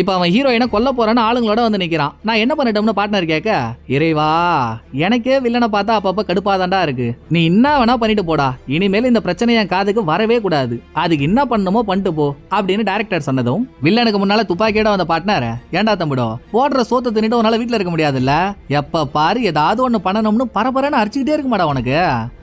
இப்ப அவன் ஹீரோயினை கொல்ல போறான்னு ஆளுங்களோட வந்து நிக்கிறான். நான் என்ன பண்ணிட்டோம்னு பார்ட்னர் கேட்க இறைவா எனக்கே வில்லனை பார்த்தா அப்பப்ப கடுப்பாதாண்டா இருக்கு. நீ என்ன வேணா பண்ணிட்டு போடா. இனிமேல் இந்த பிரச்சனை என் காதுக்கு வரவே கூடாது. அதுக்கு என்ன பண்ணுமோ பண்ணிட்டு போ அப்படின்னு டைரக்டர் சொன்னதும் வில்லனுக்கு முன்னால துப்பாக்கியோட வந்த பார்ட்னர் ஏன்டா தம்பிடோ போடுற சோத்த தின்னுட்டு உன்னால வீட்டுல இருக்க முடியாதுல்ல? எப்ப பாரு ஏதாவது ஒண்ணு பண்ணணும்னு பரபரன்னு அடிச்சுக்கிட்டே இருக்க மாட்டா உனக்கு.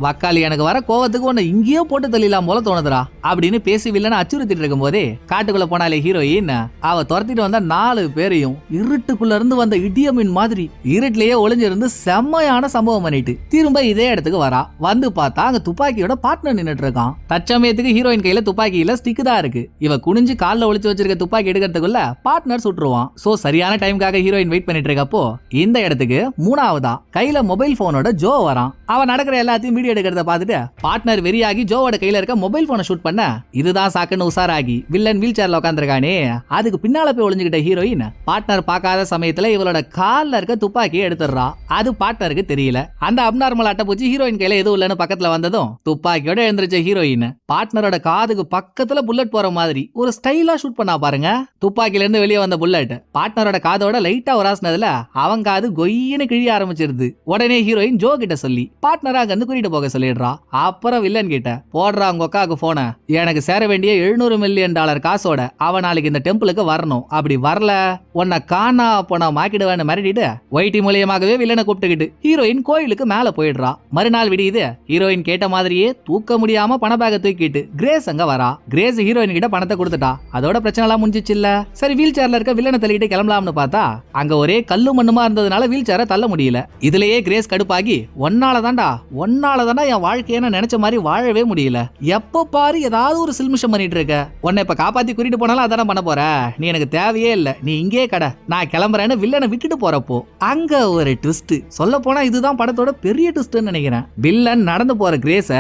வக்காளி எனக்கு வர கோவத்துக்கு உன்னை இங்கேயே போட்டு தள்ளிடலாம் போல தோணுதுடா அப்படின்னு பேசி வில்லனை அச்சுறுத்திட்டு இருக்கும் போதே காட்டுக்குள்ள போனாலே ஹீரோயின் அவ துரத்திட்டு வந்த நாலு பேரையும் இருட்டுக்குள்ள இருந்து வந்த இடியமின் மாதிரி இருட்டிலேயே ஒளிஞ்சிருந்து செம்மையான சம்பவம் பண்ணிட்டு திரும்ப இதே இடத்துக்கு வரா. வந்து பார்த்தா அங்க துப்பாக்கியோட பார்ட்னர் நின்னுட்டு இருக்கான். தற்சமயத்துக்கு ஹீரோயின் கையில துப்பாக்கியில ஸ்டிக் தான் இருக்கு. இவ குனிஞ்சு காலில் ஒளிச்சு வச்சிருக்க துப்பாக்கி எடுக்கிறதுக்குள்ள பார்ட்னர் சுட்டுருவான். சோ சரியான டைம்காக ஹீரோயின் வெயிட் பண்ணிட்டு இருக்கப்போ இந்த இடத்துக்கு மூணாவதா கையில மொபைல் போனோட ஜோ வரான். அவன் நடக்கிற எல்லாத்தையும் வீடியோ எடுக்கிறத பார்த்துட்டு பார்ட்னர் வெறியாகி ஜோவோட கையில இருக்க மொபைல் போனை ஷூட் பண்ண இதுதான் சாக்குன்னு உசாராகி வில்லன் வீல் சேர்ல உட்காந்துருக்கானே அதுக்கு பின்னால போய் ஒளிஞ்சுக்கிட்ட ஹீரோயின் பார்ட்னர் பார்க்காத சமயத்துல இவளோட கால்ல இருக்க துப்பாக்கியை எடுத்துடுறா. அது பார்ட்னருக்கு தெரியல. அந்த அப்நார்மல் அட்டைப்பூச்சி ஹீரோயின் கையில எதுவும் இல்லைன்னு பக்கத்துல வந்ததும் துப்பாக்கியோட எழுந்திருச்ச ஹீரோயின் பார்ட்னரோட காதுக்கு பக்கத்துல புல்லட் போற மாதிரி ஒரு ஸ்டைலா ஷூட் பண்ணா பாருங்க. துப்பாக்கில இருந்து வெளியே வந்த புல்லட் பார்ட்னரோட காதோட லைட்டா உராசினதுல அவன் காது கொய்யின்னு கிழிய ஆரம்பிச்சிருது. உடனே ஹீரோயின் ஜோ கிட்ட சொல்லி பார்ட்னரா அங்க இருந்து கூட்டிட்டு போக சொல்லிடுறா. அப்புறம் வில்லன் கிட்ட போடுறா உங்க அக்காவுக்கு போன எனக்கு சேர வேண்டிய எழுநூறு மில்லியன் டாலர் காசோட அவன் நாளைக்கு இந்த டெம்பிளுக்கு வரணும். அப்படி வரல உன்னை காணா போன மாக்கிடுவேன்னு மிரட்டிட்டு ஒயிட்டி மூலியமாகவே வில்லனை கூப்பிட்டுக்கிட்டு ஹீரோயின் கோயிலுக்கு மேல போயிடுறா. மறுநாள் விடியுது ஹீரோயின் கேட்ட மாதிரியே தூக்க முடியாம பண பேக தூக்கிட்டு கிரேஸ் அங்க வரா. கிரேஸ் ஹீரோயின் கிட்ட பணத்தை கொடுத்துட்டா. அதோட பிரச்சனை எல்லாம் முடிஞ்சிச்சு இல்ல. சரி வீல் சேர்ல இருக்க வில்லனை தள்ளிட்டு கிளம்பலாம்னு பார்த்தா அங்க ஒரே கல்லு மண்ணுமா இருந்ததுனால வீல் சேரை தள்ள முடியல. இதுலயே கிரேஸ் கடுப்பாகி ஒன்னால தான்டா ஒன்னால தான்டா என் வாழ்க்கையை நினைச்ச மாதிரி வாழவே முடியல. எப்ப பாரு ஏதாவது ஒரு சில்மிஷம் பண்ணிட்டு இருக்க உன்னை இப்ப காப்பாத்தி கூட்டிட்டு போனாலும் அதானே பண்ண போற? நீ எனக்கு தேவையே இல்ல. நீ இங்கே கடை. நான் கிளம்புறேன்னு வில்லனை விட்டுட்டு போறப்போ அங்க ஒரு ட்விஸ்ட் சொல்ல போனா இதுதான் படத்தோட பெரிய ட்விஸ்ட்னு நினைக்கிறேன். வில்லன் நடந்து போற கிரேஸ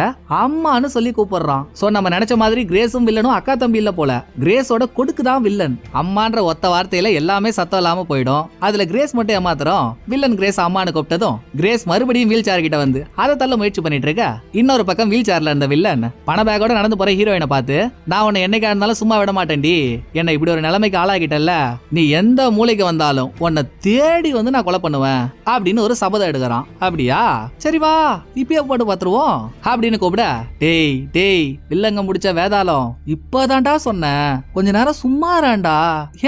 அம்மான்னு சொல்லி கூப்பிடுறான். சோ நம்ம நினைச்ச மாதிரி கிரேஸும் வில்லனும் அக்கா தம்பி இல்ல போல. கிரேஸோட கொடுக்கு தான் வில்லன். அம்மான்ற ஒத்த வார்த்தையில எல்லாமே சத்தம் இல்லாம போயிடும். அதுல கிரேஸ் மட்டும் ஏமாத்துறோம். வில்லன் கிரேஸ் அம்மான்னு கூப்பிட்டதும் கிரேஸ் மறுபடியும் வீல் சேர் கிட்ட வந்து அதை தள்ள முயற்சி பண்ணிட்டு இருக்க இன்னொரு பக்கம் வீல் சேர்ல இருந்த வில்லன் பண பேக்கோட நடந்து போற ஹீரோயினை பார்த்து நான் உன்னை என்னைக்கா இருந்தாலும் சும்மா விட மாட்டேன்டி. என்னை இப்படி ஒரு நிலைமைக்கு ஆளாகிட்டல்ல நீ எந்த மூலைக்கு வந்தாலும் உன்னை தேடி வந்து நான் கொலை பண்ணுவேன் அப்படின்னு ஒரு சபதம் எடுக்கிறான். அப்படியா? சரி வா இப்பயே போட்டு பாத்துருவோம். அப்படின்னு கூப்பிட டேய் டேய் வில்லங்க முடிச்ச வேதாளம் இப்பதான்டா சொன்னேன் கொஞ்ச நேரம் சும்மா இருடா.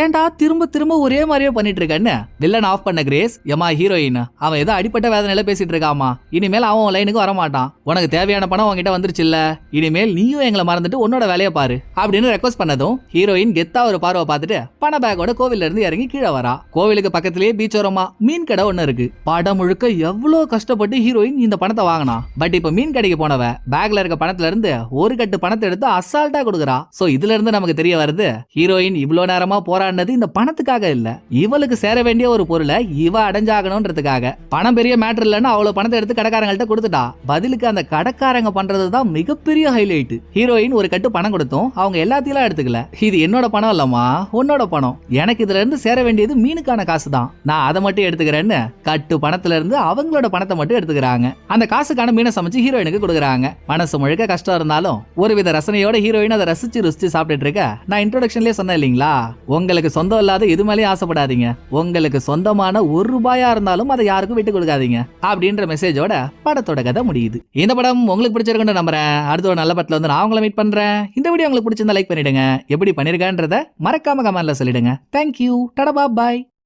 ஏன்டா திரும்ப திரும்ப ஒரே மாதிரியே பண்ணிட்டு இருக்கன்னு வில்லன் ஆஃப் பண்ண கிரேஸ் எமா ஹீரோயின் அவன் ஏதோ அடிப்பட்ட வேதனையில பேசிட்டு இருக்காமா. இனிமேல் அவன் லைனுக்கு வர மாட்டான் உனக்கு தேவையான பணம் உன்கிட்ட வந்துருச்சு இல்ல இனிமேல் நீயும் எங்களை மறந்துட்டு உன்னோட வேலையை பாரு. அப்படின்னு ரெக்வஸ்ட் பண்ணதும் ஹீரோயின் கெத்தா ஒரு பார்வை பார்த்துட்டு பண பேக்கோட கோவில்ல இருந்து இறங்கி கீழே வரா. கோவிலுக்கு பக்கத்திலேயே பீச் ஓரமா மீன் கடை ஒண்ணு இருக்கு. படம் முழுக்க எவ்வளவு கஷ்டப்பட்டு ஹீரோயின் இந்த பணத்தை வாங்கினா. பட் இப்ப மீன் கடைக்கு போனவ பேக்ல இருக்க பணத்துல இருந்து ஒரு கட்டு பணத்தை எடுத்து அசால்ட்டா கொடுக்குறா. சோ இதுல இருந்து நமக்கு தெரிய வருது ஹீரோயின் இவ்வளவு நேரமா போராடினது இந்த பணத்துக்காக இல்ல. இவளுக்கு சேர வேண்டிய ஒரு பொருளை இவ அடைஞ்சாகணும்ன்றதுக்காக. பணம் பெரிய மேட்டர் இல்லைன்னு அவ்வளவு பணத்தை எடுத்து கடைக்காரங்கள்ட்ட கொடுத்துட்டா. பதிலுக்கு அந்த கடைக்காரங்க பண்றதுதான் மிகப்பெரிய ஹைலைட் ஹீரோயின் ஒரு கட்டு பணம் கொடுத்தோம் அவங்க எல்லாத்தையும் எடுத்துக்கல. இது என்னோட பணம் இல்லம்மா. உன்னோட பணம். எனக்கு இதுல இருந்து சேர வேண்டியது மீனுக்கான காசு தான் நான் அதை மட்டும் எடுத்துக்கிறேன்னு கட்டு பணத்துல இருந்து அவங்களோட பணத்தை மட்டும் எடுத்துக்கிறாங்க. அந்த காசுக்கான மீனை சமைச்சு ஹீரோயினுக்கு கொடுக்குறாங்க. மனசு முழுக்க கஷ்டம் இருந்தாலும் ஒருவித ரசனையோட ஹீரோயின் அதை ரசிச்சு ருசிச்சு சாப்பிட்டுட்டு இருக்க. நான் இன்ட்ரோடக்ஷன்லயே சொன்னேன் இல்லைங்களா? உங்களுக்கு சொந்தம் இல்லாத எது மேலேயும் ஆசைப்படாதீங்க. உங்களுக்கு சொந்தமான ஒரு ரூபாயா இருந்தாலும் அதை யாருக்கும் விட்டு கொடுக்காதீங்க. அப்படின்ற மெசேஜோட படத்தோட கதை முடியுது. இந்த படம் உங்களுக்கு பிடிச்சிருக்குன்னு நம்புறேன். அடுத்த ஒரு நல்ல படத்துல வந்து நான் உங்களை மீட் பண்றேன். இந்த வீடியோ உங்களுக்கு பிடிச்சிருந்தா லைக் பண்ணிடுங்க? எப்படி பண்ணிருக்கன்றத மறக்காம கமெண்ட்ல சொல்லிடுங்க. தேங்க்யூ டடபா பாய்